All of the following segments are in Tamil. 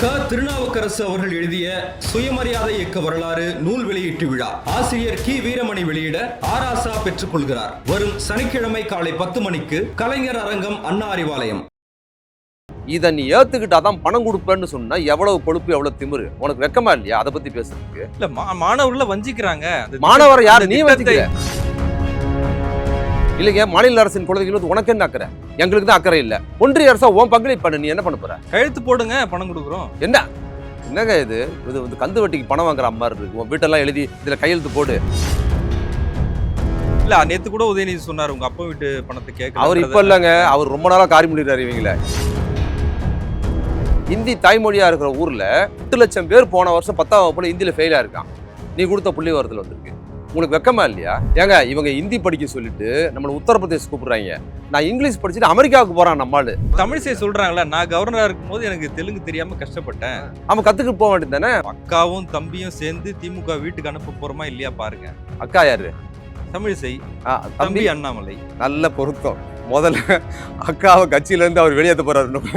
க. திருநாவுக்கரசு அவர்கள் எழுதிய சுயமரியாதை இயக்க வரலாறு நூல் வெளியீட்டு விழா. ஆசிரியர் கி. வீரமணி வெளியிட ஆராசா பெற்றுக் கொள்கிறார். வரும் சனிக்கிழமை காலை பத்து மணிக்கு கலைஞர் அரங்கம் அண்ணா அறிவாலயம். இதை நீ ஏத்துக்கிட்டாதான் பணம் கொடுப்பேன்னு சொன்னா எவ்வளவு கொழுப்பு எவ்வளவு திமிரு? உனக்கு வெக்கமா இல்லையா? அதை பத்தி பேசுறதுக்கு. இல்ல மா- மாணவர்களை வஞ்சிக்கிறாங்க. மாணவர் யார்? நீ வச்சுக்க இல்லைங்க மாநில அரசின் குழந்தைகள் வந்து உனக்கு என்ன அக்கறை? எங்களுக்கு தான் அக்கறை இல்ல. ஒன்றிய அரசா உன் பங்களிப்பு பண்ணு நீ என்ன பண்ண போற? கையெழுத்து போடுங்க பணம் கொடுக்குறோம். என்ன? என்னங்க இது? இது வந்து கந்து வட்டிக்கு பணம் வாங்குற மாதிரி இருக்கு. உன் வீட்டெல்லாம் எழுதி இதுல கையெழுத்து போடு. இல்ல நேத்து கூட உதயநிதி சொன்னாரு உங்க அப்பா வீட்டு பணத்தை கேட்க அவர் இப்ப இல்லைங்க அவர் ரொம்ப நாளா காரி முடிகிறாரு இவங்கள. இந்தி தாய்மொழியா இருக்கிற ஊர்ல எட்டு லட்சம் பேர் போன வருஷம் பத்தாம் வகுப்புல இந்தியில ஃபெயிலா இருக்கான். நீ கொடுத்த புள்ளி வரத்துல வந்திருக்கு. உங்களுக்கு வெக்கமா இல்லையா? ஏங்க இவங்க இந்தி படிக்க சொல்லிட்டு நம்மள உத்தரப்பிரதேஷ் கூப்பிடுறாங்க. நான் இங்கிலீஷ் படிச்சுட்டு அமெரிக்காவுக்கு போறான் நம்மாளு தமிழிசை சொல்றாங்கல்ல நான் கவர்னரா இருக்கும்போது எனக்கு தெலுங்கு தெரியாம கஷ்டப்பட்டேன். அவன் கத்துக்கிட்டு போக வேண்டியது தானே? அக்காவும் தம்பியும் சேர்ந்து திமுக வீட்டுக்கு அனுப்ப போறோமா இல்லையா பாருங்க. அக்கா யாரு? தமிழிசை தம்பி அண்ணாமலை. நல்ல பொருத்தம். முதல்ல அக்காவை கட்சியில இருந்து அவர் வெளியேற்ற போறாரு. இன்னும்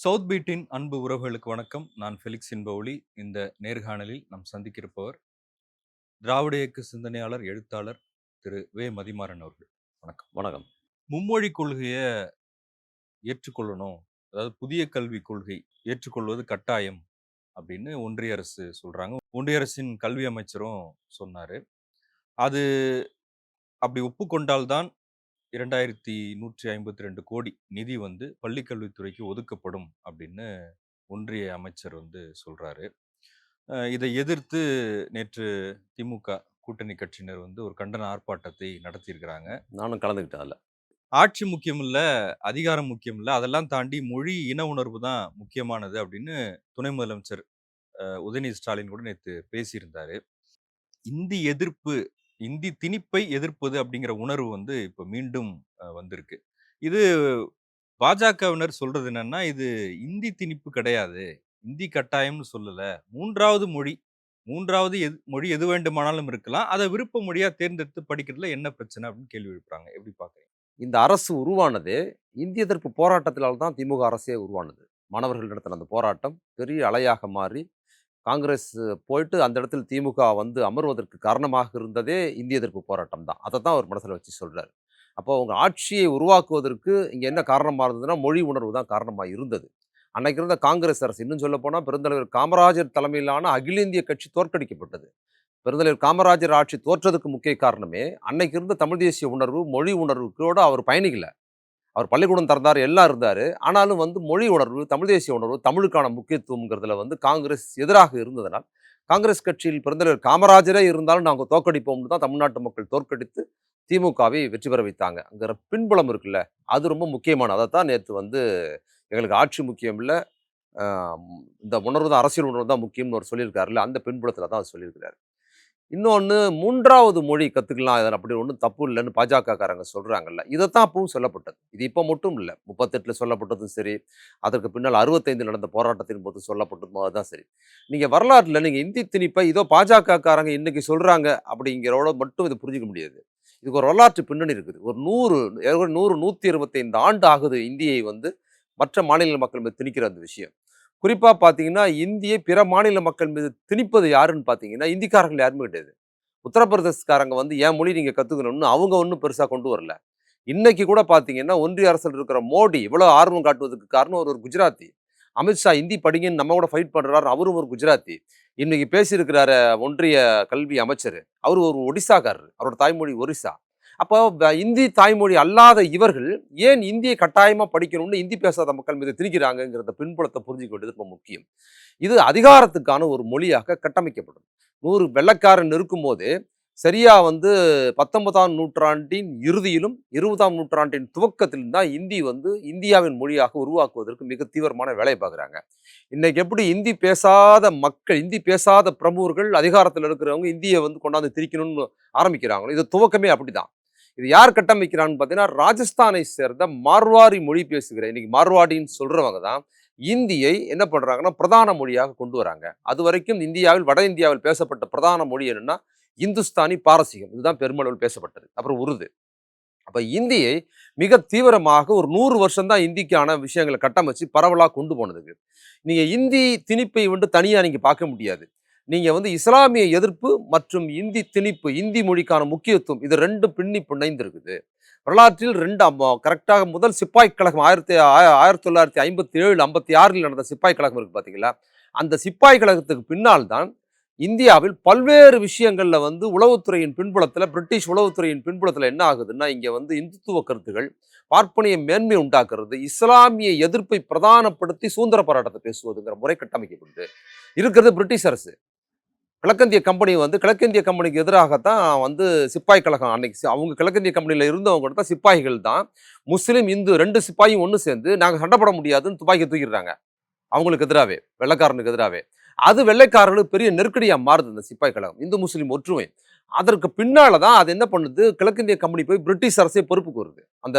சவுத் பீட்டின் அன்பு உறவுகளுக்கு வணக்கம். நான் ஃபெலிக்ஸ் இன்பவுலி. இந்த நேர்காணலில் நாம் சந்திக்கிருப்பவர் திராவிட இயக்க சிந்தனையாளர் எழுத்தாளர் திரு. வே. மதிமாறன் அவர்கள். வணக்கம். வணக்கம். மும்மொழி கொள்கையை ஏற்றுக்கொள்ளணும் அதாவது புதிய கல்விக் கொள்கை ஏற்றுக்கொள்வது கட்டாயம் அப்படின்னு ஒன்றிய அரசு சொல்றாங்க. ஒன்றிய அரசின் கல்வி அமைச்சரும் சொன்னாரு. அது அப்படி ஒப்புக்கொண்டால்தான் இரண்டாயிரத்தி நூற்றி ஐம்பத்தி ரெண்டு கோடி நிதி வந்து பள்ளிக்கல்வித்துறைக்கு ஒதுக்கப்படும் அப்படின்னு ஒன்றிய அமைச்சர் வந்து சொல்றாரு. அஹ் இதை எதிர்த்து நேற்று திமுக கூட்டணி கட்சியினர் வந்து ஒரு கண்டன ஆர்ப்பாட்டத்தை நடத்தியிருக்கிறாங்க. நானும் கலந்துக்கிட்டேன் அதுல. ஆட்சி முக்கியம் இல்ல அதிகாரம் முக்கியம் இல்ல அதெல்லாம் தாண்டி மொழி இன உணர்வு தான் முக்கியமானது அப்படின்னு துணை முதலமைச்சர் அஹ், உதயநிதி ஸ்டாலின் கூட நேற்று பேசியிருந்தாரு. இந்தி எதிர்ப்பு இந்தி திணிப்பை எதிர்ப்பது அப்படிங்கிற உணர்வு வந்து இப்போ மீண்டும் அஹ், வந்திருக்கு. இது பாஜகவினர் சொல்றது என்னன்னா இது இந்தி திணிப்பு கிடையாது. இந்தி கட்டாயம்னு சொல்லல. மூன்றாவது மொழி மூன்றாவது எது மொழி எது வேண்டுமானாலும் இருக்கலாம். அதை விருப்ப மொழியா தேர்ந்தெடுத்து படிக்கிறதுல என்ன பிரச்சனை அப்படின்னு கேள்வி எழுப்புறாங்க. எப்படி பாக்குறீங்க? இந்த அரசு உருவானது இந்திய எதிர்ப்பு போராட்டத்தினால் தான் திமுக அரசே உருவானது. மாணவர்கள் நடத்தின அந்த போராட்டம் பெரிய அலையாக மாறி காங்கிரஸ் போயிட்டு அந்த இடத்தில் திமுக வந்து அமர்வதற்கு காரணமாக இருந்ததே இந்திய எதிர்ப்பு போராட்டம் தான். அதை தான் அவர் மனசில் வச்சு சொல்கிறார் அப்போ அவங்க ஆட்சியை உருவாக்குவதற்கு இங்கே என்ன காரணமாக இருந்ததுன்னா மொழி உணர்வு தான் காரணமாக இருந்தது. அன்னைக்கு இருந்த காங்கிரஸ் அரசு இன்னும் சொல்ல போனால் பெருந்தலைவர் காமராஜர் தலைமையிலான அகில இந்திய கட்சி தோற்கடிக்கப்பட்டது. பெருந்தலைவர் காமராஜர் ஆட்சி தோற்றதுக்கு முக்கிய காரணமே அன்னைக்கு இருந்த தமிழ் தேசிய உணர்வு மொழி உணர்வுகளோடு அவர் பயணிக்கலை. அவர் பள்ளிக்கூடம் திறந்தார் எல்லாம் இருந்தார். ஆனாலும் வந்து மொழி உணர்வு தமிழ் தேசிய உணர்வு தமிழுக்கான முக்கியத்துவங்கிறதுல வந்து காங்கிரஸ் எதிராக இருந்ததனால் காங்கிரஸ் கட்சியில் பிறந்தலைவர் காமராஜரே இருந்தாலும் நாங்கள் தோற்கடிப்போம்னு தான் தமிழ்நாட்டு மக்கள் தோற்கடித்து திமுகவை வெற்றி பெற வைத்தாங்க. அங்கிற பின்புலம் இருக்குல்ல அது ரொம்ப முக்கியமான அதை தான் நேற்று வந்து எங்களுக்கு ஆட்சி முக்கியம் இல்லை இந்த உணர்வு தான் அரசியல் உணர்வு தான் முக்கியம்னு அவர் சொல்லியிருக்காருல்ல அந்த பின்புலத்தில் தான் அவர் சொல்லியிருக்கிறார். இன்னொன்று மூன்றாவது மொழி கற்றுக்கலாம் இதில் அப்படி ஒன்றும் தப்பு இல்லைன்னு பாஜகக்காரங்க சொல்கிறாங்கல்ல இதைத்தான் அப்பவும் சொல்லப்பட்டது. இது இப்போ மட்டும் இல்லை. முப்பத்தெட்டில் சொல்லப்பட்டதும் சரி. அதற்கு பின்னால் அறுபத்தைந்து நடந்த போராட்டத்தின் போது சொல்லப்பட்டதும் அதுதான் சரி. நீங்கள் வரலாற்றில் நீங்கள் இந்தி திணிப்பை இதோ பாஜகக்காரங்க இன்றைக்கி சொல்கிறாங்க அப்படிங்கிறோட மட்டும் இதை புரிஞ்சிக்க முடியாது. இதுக்கு ஒரு வரலாற்று பின்னணி இருக்குது. ஒரு நூறு நூறு நூற்றி இருபத்தைந்து ஆண்டு ஆகுது இந்தியை வந்து மற்ற மாநில மக்கள் மீது திணிக்கிற அந்த விஷயம். குறிப்பாக பார்த்தீங்கன்னா இந்தியை பிற மாநில மக்கள் மீது திணிப்பது யாருன்னு பார்த்தீங்கன்னா இந்திக்காரர்கள் யாருமே கிடையாது. உத்தரப்பிரதேசக்காரங்க வந்து என் மொழி நீங்கள் கற்றுக்கணும்னு அவங்க ஒன்றும் பெருசாக கொண்டு வரல. இன்னைக்கு கூட பார்த்தீங்கன்னா ஒன்றிய அரசில் இருக்கிற மோடி இவ்வளோ ஆர்வம் காட்டுவதற்கு காரணம் ஒரு ஒரு குஜராத்தி அமித்ஷா இந்தி படிங்கன்னு நம்ம கூட ஃபைட் பண்ணுறாரு அவரும் ஒரு குஜராத்தி. இன்னைக்கு பேசியிருக்கிறாரு ஒன்றிய கல்வி அமைச்சர். அவர் ஒரு ஒடிசாக்காரர். அவரோட தாய்மொழி ஒரிசா. அப்போ இந்தி தாய்மொழி அல்லாத இவர்கள் ஏன் இந்தியை கட்டாயமாக படிக்கணும்னு இந்தி பேசாத மக்கள் மீது திரிக்கிறாங்கிறத பின்புலத்தை புரிஞ்சுக்க வேண்டியது ரொம்ப முக்கியம். இது அதிகாரத்துக்கான ஒரு மொழியாக கட்டமைக்கப்படும். நூறு வெள்ளக்காரன் இருக்கும்போது சரியாக வந்து பத்தொன்பதாம் நூற்றாண்டின் இறுதியிலும் இருபதாம் நூற்றாண்டின் துவக்கத்திலும் தான் இந்தி வந்து இந்தியாவின் மொழியாக உருவாக்குவதற்கு மிக தீவிரமான வேலையை பார்க்குறாங்க. இன்றைக்கி எப்படி இந்தி பேசாத மக்கள் இந்தி பேசாத பிரமுகர்கள் அதிகாரத்தில் இருக்கிறவங்க இந்தியை வந்து கொண்டாந்து திரிக்கணும்னு ஆரம்பிக்கிறாங்களோ இது துவக்கமே அப்படிதான். இது யார் கட்டமைக்கிறான்னு பார்த்தீங்கன்னா ராஜஸ்தானை சேர்ந்த மார்வாரி மொழி பேசுகிற இன்னைக்கு மார்வாடின்னு சொல்கிறவங்க தான் இந்தியை என்ன பண்ணுறாங்கன்னா பிரதான மொழியாக கொண்டு வராங்க. அது வரைக்கும் இந்தியாவில் வட இந்தியாவில் பேசப்பட்ட பிரதான மொழி என்னென்னா இந்துஸ்தானி பாரசீகம். இதுதான் பெருமளவில் பேசப்பட்டது. அப்புறம் உருது. அப்போ இந்தியை மிக தீவிரமாக ஒரு நூறு வருஷம் தான் இந்திக்கான விஷயங்களை கட்டமைச்சு பரவலாக கொண்டு போனதுக்கு. நீங்கள் இந்தி திணிப்பை வந்து தனியாக நீங்கள் பார்க்க முடியாது. நீங்கள் வந்து இஸ்லாமிய எதிர்ப்பு மற்றும் இந்தி திணிப்பு இந்தி மொழிக்கான முக்கியத்துவம் இது ரெண்டும் பின்னி பிணைந்திருக்குது. வரலாற்றில் ரெண்டு கரெக்டாக முதல் சிப்பாய் கழகம் ஆயிரத்தி ஆயிரத்தி தொள்ளாயிரத்தி ஐம்பத்தி ஏழு ஐம்பத்தி ஆறில் நடந்த சிப்பாய் கழகம் இருக்குது பார்த்தீங்களா அந்த சிப்பாய் கழகத்துக்கு பின்னால் தான் இந்தியாவில் பல்வேறு விஷயங்களில் வந்து உளவுத்துறையின் பின்புலத்தில் பிரிட்டிஷ் உளவுத்துறையின் பின்புலத்தில் என்ன ஆகுதுன்னா இங்கே வந்து இந்துத்துவ கருத்துகள் பார்ப்பனிய மேன்மை உண்டாக்குறது இஸ்லாமிய எதிர்ப்பை பிரதானப்படுத்தி சுதந்திர போராட்டத்தை பேசுவதுங்கிற முறை கட்டமைக்கப்படுது இருக்கிறது பிரிட்டிஷ் அரசு. கிழக்கிந்திய கம்பெனி வந்து கிழக்கிந்திய கம்பெனிக்கு எதிராகத்தான் வந்து சிப்பாய் கழகம் அன்னைக்கு அவங்க கிழக்கிந்திய கம்பெனியில் இருந்தவங்க கூட தான் சிப்பாய்கள் தான். முஸ்லீம் இந்து ரெண்டு சிப்பாயும் ஒன்று சேர்ந்து நாங்கள் சண்டை போட முடியாதுன்னு துப்பாக்கி தூக்கிடுறாங்க. அவங்களுக்கு எதிராகவே வெள்ளைக்காரனுக்கு எதிராகவே அது வெள்ளைக்காரர்களுக்கு பெரிய நெருக்கடியாக மாறுது இந்த சிப்பாய் கழகம். இந்து முஸ்லீம் ஒற்றுமை. அதற்கு பின்னால் தான் அது என்ன பண்ணுது? கிழக்கிந்திய கம்பெனி போய் பிரிட்டிஷ் அரசே பொறுப்புக்கு வருது அந்த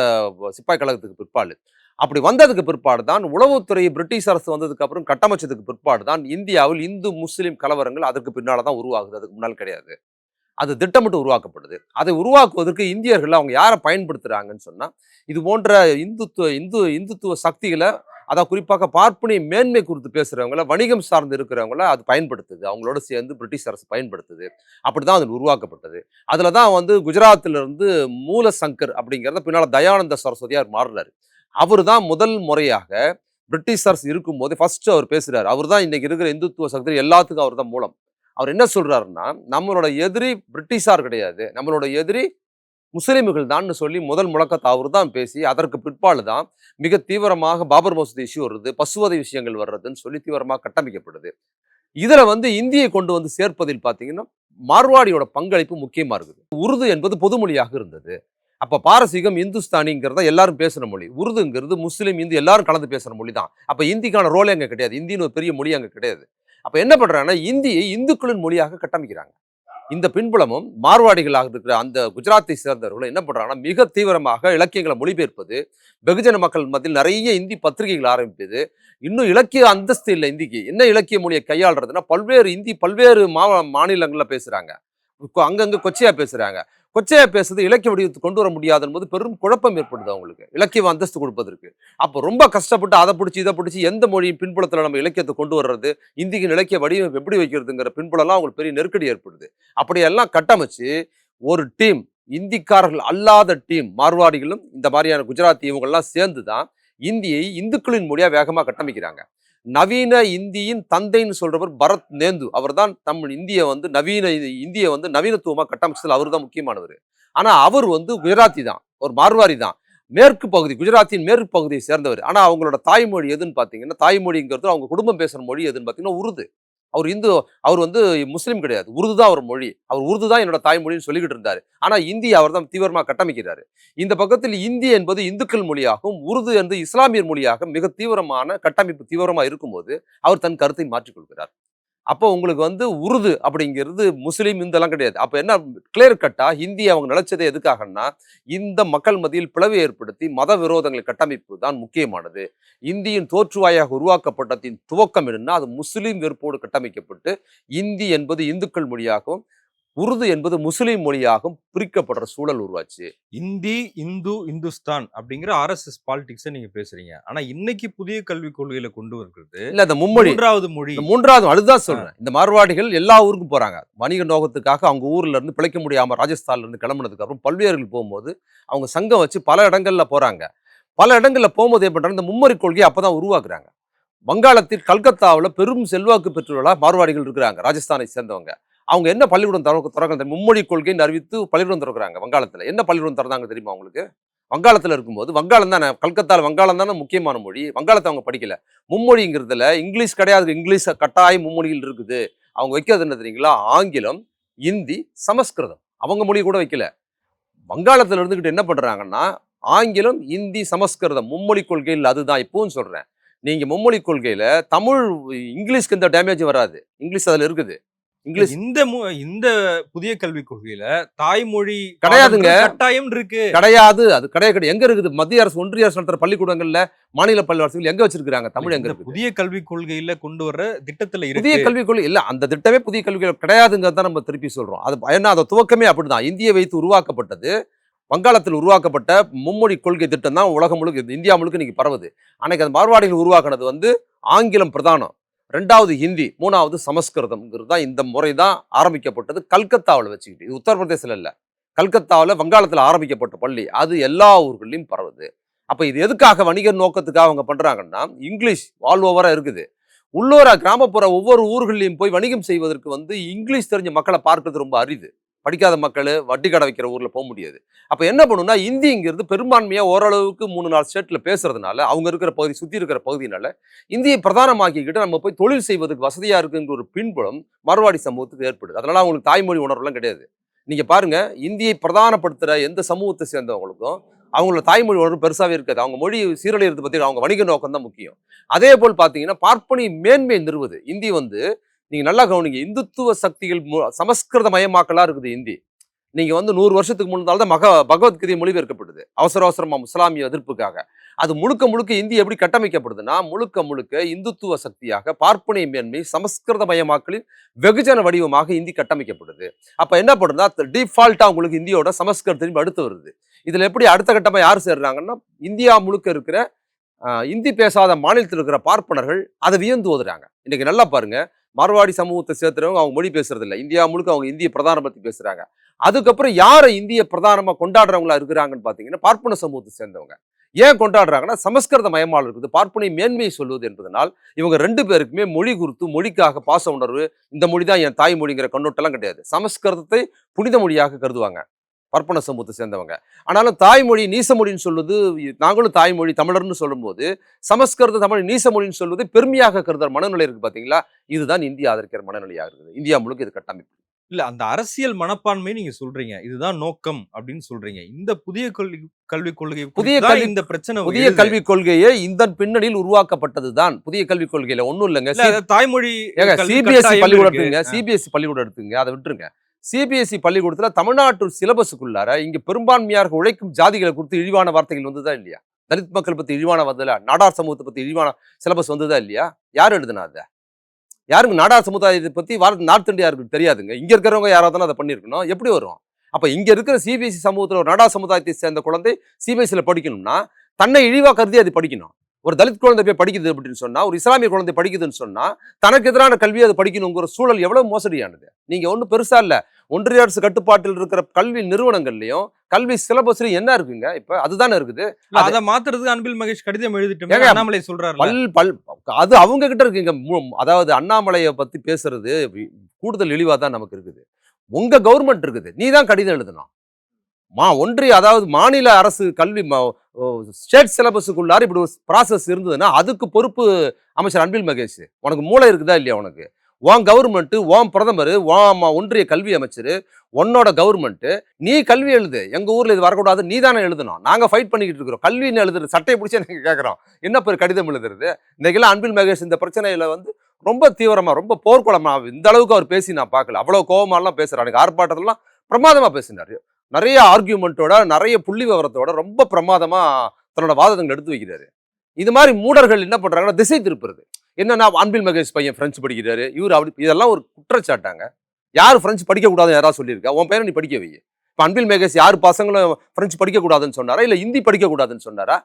சிப்பாய் கழகத்துக்கு பிற்பாடு. அப்படி வந்ததுக்கு பிற்பாடு தான் உளவுத்துறை பிரிட்டிஷ் அரசு வந்ததுக்கு அப்புறம் கட்டமைச்சதுக்கு பிற்பாடு தான் இந்தியாவில் இந்து முஸ்லீம் கலவரங்கள் அதற்கு பின்னால் தான் உருவாகுது. அதுக்கு முன்னால் கிடையாது. அது திட்டமிட்டு உருவாக்கப்படுது. அதை உருவாக்குவதற்கு இந்தியர்கள் அவங்க யாரை பயன்படுத்துகிறாங்கன்னு சொன்னால் இது போன்ற இந்துத்துவ இந்து இந்துத்துவ சக்திகளை அதான் குறிப்பாக பார்ப்பனிய மேன்மை குறித்து பேசுகிறவங்கள வணிகம் சார்ந்து இருக்கிறவங்கள அது பயன்படுத்துது. அவங்களோட சேர்ந்து பிரிட்டிஷ் அரசு பயன்படுத்துது. அப்படி தான் அது உருவாக்கப்பட்டது. அதில் தான் வந்து குஜராத்திலிருந்து மூலசங்கர் அப்படிங்கிறத பின்னால் தயானந்த சரஸ்வதியார் மாறினார் அவர் தான் முதல் முறையாக பிரிட்டிஷர்ஸ் இருக்கும்போது ஃபர்ஸ்ட் அவர் பேசுகிறார் அவர் தான் இன்னைக்கு இருக்கிற இந்துத்துவ சக்தி எல்லாத்துக்கும் அவர் தான் மூலம். அவர் என்ன சொல்றாருன்னா நம்மளோட எதிரி பிரிட்டிஷார் கிடையாது. நம்மளோட எதிரி முஸ்லீம்கள் தான்னு சொல்லி முதல் முழக்கத்தை அவர் தான் பேசி அதற்கு பிற்பாடு தான் மிக தீவிரமாக பாபர் மசூதி இஷ்யூ வருது பசுவதை விஷயங்கள் வர்றதுன்னு சொல்லி தீவிரமாக கட்டமைக்கப்படுது. இதில் வந்து இந்தியை கொண்டு வந்து சேர்ப்பதில் பார்த்தீங்கன்னா மார்வாடியோட பங்களிப்பு முக்கியமாக இருக்குது. உருது என்பது பொதுமொழியாக இருந்தது. அப்போ பாரசீகம் இந்துஸ்தானிங்கிறத எல்லாரும் பேசுகிற மொழி. உருதுங்கிறது முஸ்லீம் இந்து எல்லாரும் கலந்து பேசுகிற மொழி தான் அப்போ இந்திக்கான ரோலே அங்கே கிடையாது. இந்தின்னு ஒரு பெரிய மொழி அங்கே கிடையாது. அப்போ என்ன பண்ணுறாங்கன்னா இந்தியை இந்துக்களின் மொழியாக கட்டமைக்கிறாங்க. இந்த பின்புலமும் மார்வாடிகளாக இருக்கிற அந்த குஜராத்தை சேர்ந்தவர்கள் என்ன பண்ணுறாங்கன்னா மிக தீவிரமாக இலக்கியங்களை மொழிபெயர்ப்பது வெகுஜன மக்கள் மத்தியில் நிறைய இந்தி பத்திரிகைகள் ஆரம்பிப்பது இன்னும் இலக்கிய அந்தஸ்து இல்லை இந்திக்கு. என்ன இலக்கிய மொழியை கையாளுறதுன்னா பல்வேறு இந்தி பல்வேறு மா மாநிலங்களில் பேசுகிறாங்க அங்கங்கே கொச்சையாக பேசுகிறாங்க கொச்சையா பேசுறது இலக்கிய வடிவத்துக்கு கொண்டு வர முடியாது என்பது பெரும் குழப்பம் ஏற்படுது அவங்களுக்கு. இலக்கிய அந்தஸ்து கொடுப்பதற்கு. அப்போ ரொம்ப கஷ்டப்பட்டு அதை பிடிச்சி இதை பிடிச்சி எந்த மொழியின் பின்புலத்தில் நம்ம இலக்கியத்தை கொண்டு வர்றது இந்தியின் இலக்கிய வடிவம் எப்படி வைக்கிறதுங்கிற பின்புலம்லாம் அவங்களுக்கு பெரிய நெருக்கடி ஏற்படுது. அப்படியெல்லாம் கட்டமைச்சு ஒரு டீம் இந்திக்காரர்கள் அல்லாத டீம் மார்வாடிகளும் இந்த மாதிரியான குஜராத்தி இவங்கெல்லாம் சேர்ந்து தான் இந்தியை இந்துக்களின் மொழியாக வேகமாக கட்டமைக்கிறாங்க. நவீன இந்தியின் தந்தைன்னு சொல்றவர் பரத் நேந்து. அவர்தான் தமிழ் இந்திய வந்து நவீன இந்திய வந்து நவீனத்துவமா கட்டமைச்சதில் அவர் தான் முக்கியமானவர். ஆனா அவர் வந்து குஜராத்தி தான். ஒரு மார்வாரி தான். மேற்கு பகுதி குஜராத்தின் மேற்கு பகுதியை சேர்ந்தவர். ஆனா அவங்களோட தாய்மொழி எதுன்னு பாத்தீங்கன்னா தாய்மொழிங்கிறது அவங்க குடும்பம் பேசுற மொழி எதுன்னு பாத்தீங்கன்னா உருது. அவர் இந்து அவர் வந்து முஸ்லீம் கிடையாது. உருது தான் அவர் மொழி. அவர் உருது தான் என்னோட தாய்மொழின்னு சொல்லிக்கிட்டு இருந்தார். ஆனால் இந்தியை அவர் தான் தீவிரமாக கட்டமைக்கிறார். இந்த பக்கத்தில் இந்தி என்பது இந்துக்கள் மொழியாகவும் உருது என்பது இஸ்லாமியர் மொழியாக மிக தீவிரமான கட்டமைப்பு தீவிரமாக இருக்கும்போது அவர் தன் கருத்தை மாற்றிக்கொள்கிறார். அப்போ உங்களுக்கு வந்து உருது அப்படிங்கிறது முஸ்லீம் இந்தெல்லாம் கிடையாது. அப்போ என்ன கிளியர் கட்டாக ஹிந்தி அவங்க நினைச்சது எதுக்காகன்னா இந்த மக்கள் மத்தியில் பிளவை ஏற்படுத்தி மத விரோதங்களை கட்டமைப்பு தான் முக்கியமானது. இந்தியின் தோற்றுவாயாக உருவாக்கப்பட்டதின் துவக்கம் என்னன்னா அது முஸ்லீம் வெறுப்போடு கட்டமைக்கப்பட்டு இந்தி என்பது இந்துக்கள் மொழியாகவும் உருது என்பது முஸ்லீம் மொழியாகவும் பிரிக்கப்படுற சூழல் உருவாச்சு. இந்தி இந்து இந்துஸ்தான் அப்படிங்கிற ஆர்எஸ்எஸ் பாலிடிக்ஸை நீங்க பேசுறீங்க. ஆனா இன்னைக்கு புதிய கல்விக் கொள்கையில கொண்டு வருகிறது இல்ல இந்த மும்மொழி. மூன்றாவது மொழி. மூன்றாவது அதுதான் சொல்றேன். இந்த மார்வாடிகள் எல்லா ஊருக்கும் போறாங்க. வணிக நோக்கத்துக்காக அவங்க ஊர்ல இருந்து பிழைக்க முடியாம ராஜஸ்தான்ல இருந்து கிளம்புனதுக்கு அப்புறம் பல்வேறு போகும்போது அவங்க சங்கம் வச்சு பல இடங்கள்ல போறாங்க. பல இடங்கள்ல போகும்போது பண்றாங்க? இந்த மும்மொழி கொள்கையை அப்பதான் உருவாக்குறாங்க. வங்காளத்தில் கல்கத்தாவுல பெரும் செல்வாக்கு பெற்றவர்களா மார்வாடிகள் இருக்கிறாங்க ராஜஸ்தானை சேர்ந்தவங்க. அவங்க என்ன பள்ளிக்கூடம் திறக்க திறக்க மும்மொழி கொள்கைன்னு அறிவித்து பள்ளிக்கூடம் திறக்கிறாங்க வங்காளத்தில். என்ன பள்ளிக்கூடம் திறந்தாங்க தெரியுமா அவங்களுக்கு வங்காளத்தில் இருக்கும்போது வங்காளம் தானே? கல்கத்தாவில் வங்காளம் தானே முக்கியமான மொழி. வங்காளத்தை அவங்க படிக்கல. மும்மொழிங்கிறதுல இங்கிலீஷ் கிடையாது. இங்கிலீஷ் கட்டாய மும்மொழியில் இருக்குது. அவங்க வைக்கிறது என்ன தெரியுங்களா? ஆங்கிலம் இந்தி சமஸ்கிருதம். அவங்க மொழி கூட வைக்கல. வங்காளத்தில் இருந்துக்கிட்டு என்ன பண்ணுறாங்கன்னா ஆங்கிலம் இந்தி சமஸ்கிருதம் மும்மொழி கொள்கையில் அதுதான். இப்போவும் சொல்கிறேன் நீங்கள் மும்மொழி கொள்கையில் தமிழ் இங்கிலீஷ்க்கு எந்த டேமேஜ் வராது. இங்கிலீஷ் அதில் இருக்குது. இங்கிலீஷ் இந்த இந்த புதிய கல்விக் கொள்கையில தாய்மொழி கிடையாதுங்க. கட்டாயம் இருக்கு. கிடையாது. அது கிடையாது கிடையாது. எங்க இருக்குது? மத்திய அரசு ஒன்றிய அரசு நடத்துற பள்ளிக்கூடங்கள்ல மாநில பள்ளி அரசுகள் எங்க வச்சிருக்காங்க தமிழ் எங்க புதிய கல்விக் கொள்கையில கொண்டு வர திட்டத்துல புதிய இருக்கு கல்விக் கொள்கை இல்ல அந்த திட்டமே புதிய கொள்கை கிடையாதுங்கிறத தான் நம்ம திருப்பி சொல்றோம். அது ஏன்னா அந்த துவக்கமே அப்படிதான். இந்தியை வைத்து உருவாக்கப்பட்டது வங்காளத்தில் உருவாக்கப்பட்ட மும்மொழி கொள்கை திட்டம் தான் உலகம் முழுக்க இந்தியா முழுக்க இன்னைக்கு பரவுது. அன்னைக்கு அந்த மார்வாடிகள் உருவாக்குனது வந்து ஆங்கிலம் பிரதானம். ரெண்டாவது ஹிந்தி மூணாவது சமஸ்கிருதம்ங்கிறது தான் இந்த முறை தான் ஆரம்பிக்கப்பட்டது. கல்கத்தாவில் வச்சுக்கிட்டு இது உத்தரப்பிரதேசில் இல்லை. கல்கத்தாவில் வங்காளத்தில் ஆரம்பிக்கப்பட்ட பள்ளி அது எல்லா ஊர்கள்லையும் பரவுது. அப்போ இது எதுக்காக வணிக நோக்கத்துக்காக அவங்க பண்ணுறாங்கன்னா இங்கிலீஷ் ஆல் ஓவராக இருக்குது. உள்ளூர கிராமப்புற ஒவ்வொரு ஊர்களையும் போய் வணிகம் செய்வதற்கு வந்து இங்கிலீஷ் தெரிஞ்ச மக்களை பார்க்கறது ரொம்ப அரிது. படிக்காத மக்கள் வட்டி கடை வைக்கிற ஊரில் போக முடியாது. அப்போ என்ன பண்ணுன்னா இந்திங்கிறது பெரும்பான்மையாக ஓரளவுக்கு மூணு நாலு ஸ்டேட்டில் பேசுறதுனால அவங்க இருக்கிற பகுதி சுற்றி இருக்கிற பகுதினால இந்தியை பிரதானமாக்கிக்கிட்டு நம்ம போய் தொழில் செய்வதற்கு வசதியாக இருக்குங்கிற ஒரு பின்புலம் மறுவாடி சமூகத்துக்கு ஏற்படுது. அதனால் அவங்களுக்கு தாய்மொழி உணர்வுலாம் கிடையாது. நீங்கள் பாருங்கள் இந்தியை பிரதானப்படுத்துகிற எந்த சமூகத்தை சேர்ந்தவங்களுக்கும் அவங்களோட தாய்மொழி உணர்வு பெருசாகவே இருக்காது. அவங்க மொழி சீரழியறது பற்றி அவங்க வணிக நோக்கம் தான் முக்கியம். அதே போல் பார்த்தீங்கன்னா பார்ப்பனி மேன்மை நிறுவுது. இந்தி வந்து நீங்கள் நல்லா கவனிங்க. இந்துத்துவ சக்திகள் மு- சமஸ்கிருத மயமாக்கலா இருக்குது இந்தி. நீங்கள் வந்து நூறு வருஷத்துக்கு முன்னால தான் மக பகவத்கீதை மொழிபெயர்க்கப்படுது. அவசர அவசரமாக இஸ்லாமிய எதிர்ப்புக்காக. அது முழுக்க முழுக்க இந்தி எப்படி கட்டமைக்கப்படுதுன்னா முழுக்க முழுக்க இந்துத்துவ சக்தியாக பார்ப்பனை மேன்மை சமஸ்கிருத மயமாக்கலின் வெகுஜன வடிவமாக இந்தி கட்டமைக்கப்படுது. அப்போ என்ன பண்ணுறதுனா டிஃபால்ட்டாக உங்களுக்கு இந்தியோட சமஸ்கிருதத்தையும் அடுத்து வருது. இதில் எப்படி அடுத்த கட்டமாக யார் சேர்றாங்கன்னா இந்தியா முழுக்க இருக்கிற இந்தி பேசாத மாநிலத்தில் இருக்கிற பார்ப்பனர்கள் அதை வியந்து ஓதுறாங்க. இன்றைக்கி நல்லா பாருங்கள் மார்வாடி சமூகத்தை சேர்த்துறவங்க அவங்க மொழி பேசுறது இந்தியா முழுக்க அவங்க இந்திய பிரதானம் பற்றி பேசுறாங்க. அதுக்கப்புறம் யாரை இந்திய பிரதானமாக கொண்டாடுறவங்களா இருக்கிறாங்கன்னு பார்த்தீங்கன்னா பார்ப்பன சமூகத்தை சேர்ந்தவங்க. ஏன் கொண்டாடுறாங்கன்னா சமஸ்கிருத மயமால் இருக்குது. பார்ப்பனை மேன்மையை சொல்லுவது என்பதனால் இவங்க ரெண்டு பேருக்குமே மொழி குறித்து மொழிக்காக பாச உணர்வு இந்த மொழி தான் என் தாய்மொழிங்கிற கண்ணோட்டெல்லாம் கிடையாது. சமஸ்கிருதத்தை புனித மொழியாக கருதுவாங்க. பார்ப்பன சமூகத்தை சேர்ந்தவங்க. ஆனாலும் தாய்மொழி நீசமொழின்னு சொல்வது நாங்களும் தாய்மொழி தமிழர்னு சொல்லும்போது சமஸ்கிருத தமிழ் நீசமொழின்னு சொல்வது பெருமையாக கருதுற மனநிலை இருக்கு பாத்தீங்களா? இதுதான் இந்தியா ஆதரிக்கிற மனநிலையாக இருக்குது. இந்தியா முழுக்க இது கட்டமைப்பு. இல்ல அந்த அரசியல் மனப்பான்மை நீங்க சொல்றீங்க. இதுதான் நோக்கம் அப்படின்னு சொல்றீங்க. இந்த புதிய கல்வி கல்விக் கொள்கை புதிய கல்வி- இந்த பிரச்சனை புதிய. கல்விக் கொள்கையே இந்த பின்னணியில் உருவாக்கப்பட்டதுதான். புதிய கல்விக் கொள்கையில ஒண்ணும் இல்லைங்க. தாய்மொழி சிபிஎஸ்சி கட்டாயம் பள்ளிக்கூடம். எடுத்துங்க சிபிஎஸ்சி பள்ளிக்கூடம் எடுத்துங்க அதை விட்டுருங்க. சிபிஎஸ்சி பள்ளிக்கூடத்தில் தமிழ்நாட்டு சிலபஸுக்குள்ளார இங்கே பெரும்பான்மையாக உழைக்கும் ஜாதிகளை குறித்து இழிவான வார்த்தைகள் வந்ததா இல்லையா? தலித் மக்கள் பற்றி இழிவான வந்ததில்ல நாடார் சமூகத்தை பற்றி இழிவான சிலபஸ் வந்ததா இல்லையா? யார் எழுதுனா அதை? யாருக்கு நாடார் சமுதாயத்தை பற்றி வார நார்த் இந்தியாருக்கு தெரியாதுங்க. இங்கே இருக்கிறவங்க யாராவது அதை பண்ணியிருக்கணும். எப்படி வரும்? அப்போ இங்கே இருக்கிற சிபிஎஸ்சி சமூகத்தில் ஒரு நாடார் சமுதாயத்தை சேர்ந்த குழந்தை சிபிஎஸ்சியில் படிக்கணும்னா தன்னை இழிவா கருதி அது படிக்கணும். ஒரு தலித் குழந்தை போய் படிக்குது அப்படின்னு சொன்னா ஒரு இஸ்லாமிய குழந்தை படிக்குதுன்னு சொன்னா தனக்கு எதிரான கல்வி அது படிக்கணுங்கிற சூழல் எவ்வளவு மோசடியானது? நீங்க ஒன்றும் பெருசா இல்ல. ஒன்றிய அரசு கட்டுப்பாட்டில் இருக்கிற கல்வி நிறுவனங்கள்லயும் கல்வி சிலபஸ்லயும் என்ன இருக்குங்க? இப்ப அதுதானே இருக்குது. அத மாத்துறதுக்கு அன்பில் மகேஷ் கடிதம் எழுதிட்டோம் ஏங்க, அண்ணாமலை சொல்றாருல. பல் பல் அது அவங்க கிட்ட இருக்குங்க அதாவது அண்ணாமலையை பத்தி பேசுறது கூடுதல் இழிவா தான் நமக்கு இருக்குது. உங்க கவர்மெண்ட் இருக்குது. நீ தான் கடிதம் எழுதணும். மா ஒன்றிய அதாவது மாநில அரசு கல்வி ஸ்டேட் சிலபஸுக்குள்ளார இப்படி ஒரு ப்ராசஸ் இருந்ததுன்னா அதுக்கு பொறுப்பு அமைச்சர் அன்பில் மகேஷ். உனக்கு மூளை இருக்குதா இல்லையா உனக்கு? உன் கவர்மெண்ட்டு உன் பிரதமர் உன் ஒன்றிய கல்வி அமைச்சர் உன்னோட கவர்மெண்ட்டு நீ கல்வி எழுது. எங்கள் ஊரில் இது வரக்கூடாது நீ தானே எழுதணும். நாங்கள் ஃபைட் பண்ணிக்கிட்டு இருக்கிறோம். கல்வின்னு எழுதுறது சட்டையை பிடிச்சி நாங்க கேட்குறோம் என்ன பேர் கடிதம் எழுதுறது? இன்றைக்கெல்லாம் அன்பில் மகேஷ் இந்த பிரச்சனையில் வந்து ரொம்ப தீவிரமாக ரொம்ப போர்க்குளமாக இந்த அளவுக்கு அவர் பேசி நான் பார்க்கல. அவ்வளோ கோபமாலாம் பேசுகிறார் எனக்கு ஆர்ப்பாட்டத்திலாம் பிரமாதமாக பேசினார். நிறைய ஆர்கியூமெண்ட்டோட நிறைய புள்ளி விவரத்தோட ரொம்ப பிரமாதமாக தன்னோட வாதங்கள் எடுத்து வைக்கிறாரு. இது மாதிரி மூடர்கள் என்ன பண்ணுறாங்கன்னா திசை திருப்புறது. என்னன்னா அன்பில் மகேஷ் பையன் ஃப்ரெஞ்சு படிக்கிறாரு. இவர் அப்படி இதெல்லாம் ஒரு குற்றச்சாட்டாங்க. யார் ஃப்ரெஞ்சு படிக்கக்கூடாதுன்னு யாராவது சொல்லியிருக்கா? உன் பையனை நீ படிக்க வை. இப்போ அன்பில் மேகேஷ் யார் பசங்களும் ஃப்ரெஞ்சு படிக்கக்கூடாதுன்னு சொன்னாரா? இல்லை ஹிந்தி படிக்கக்கூடாதுன்னு சொன்னாரா?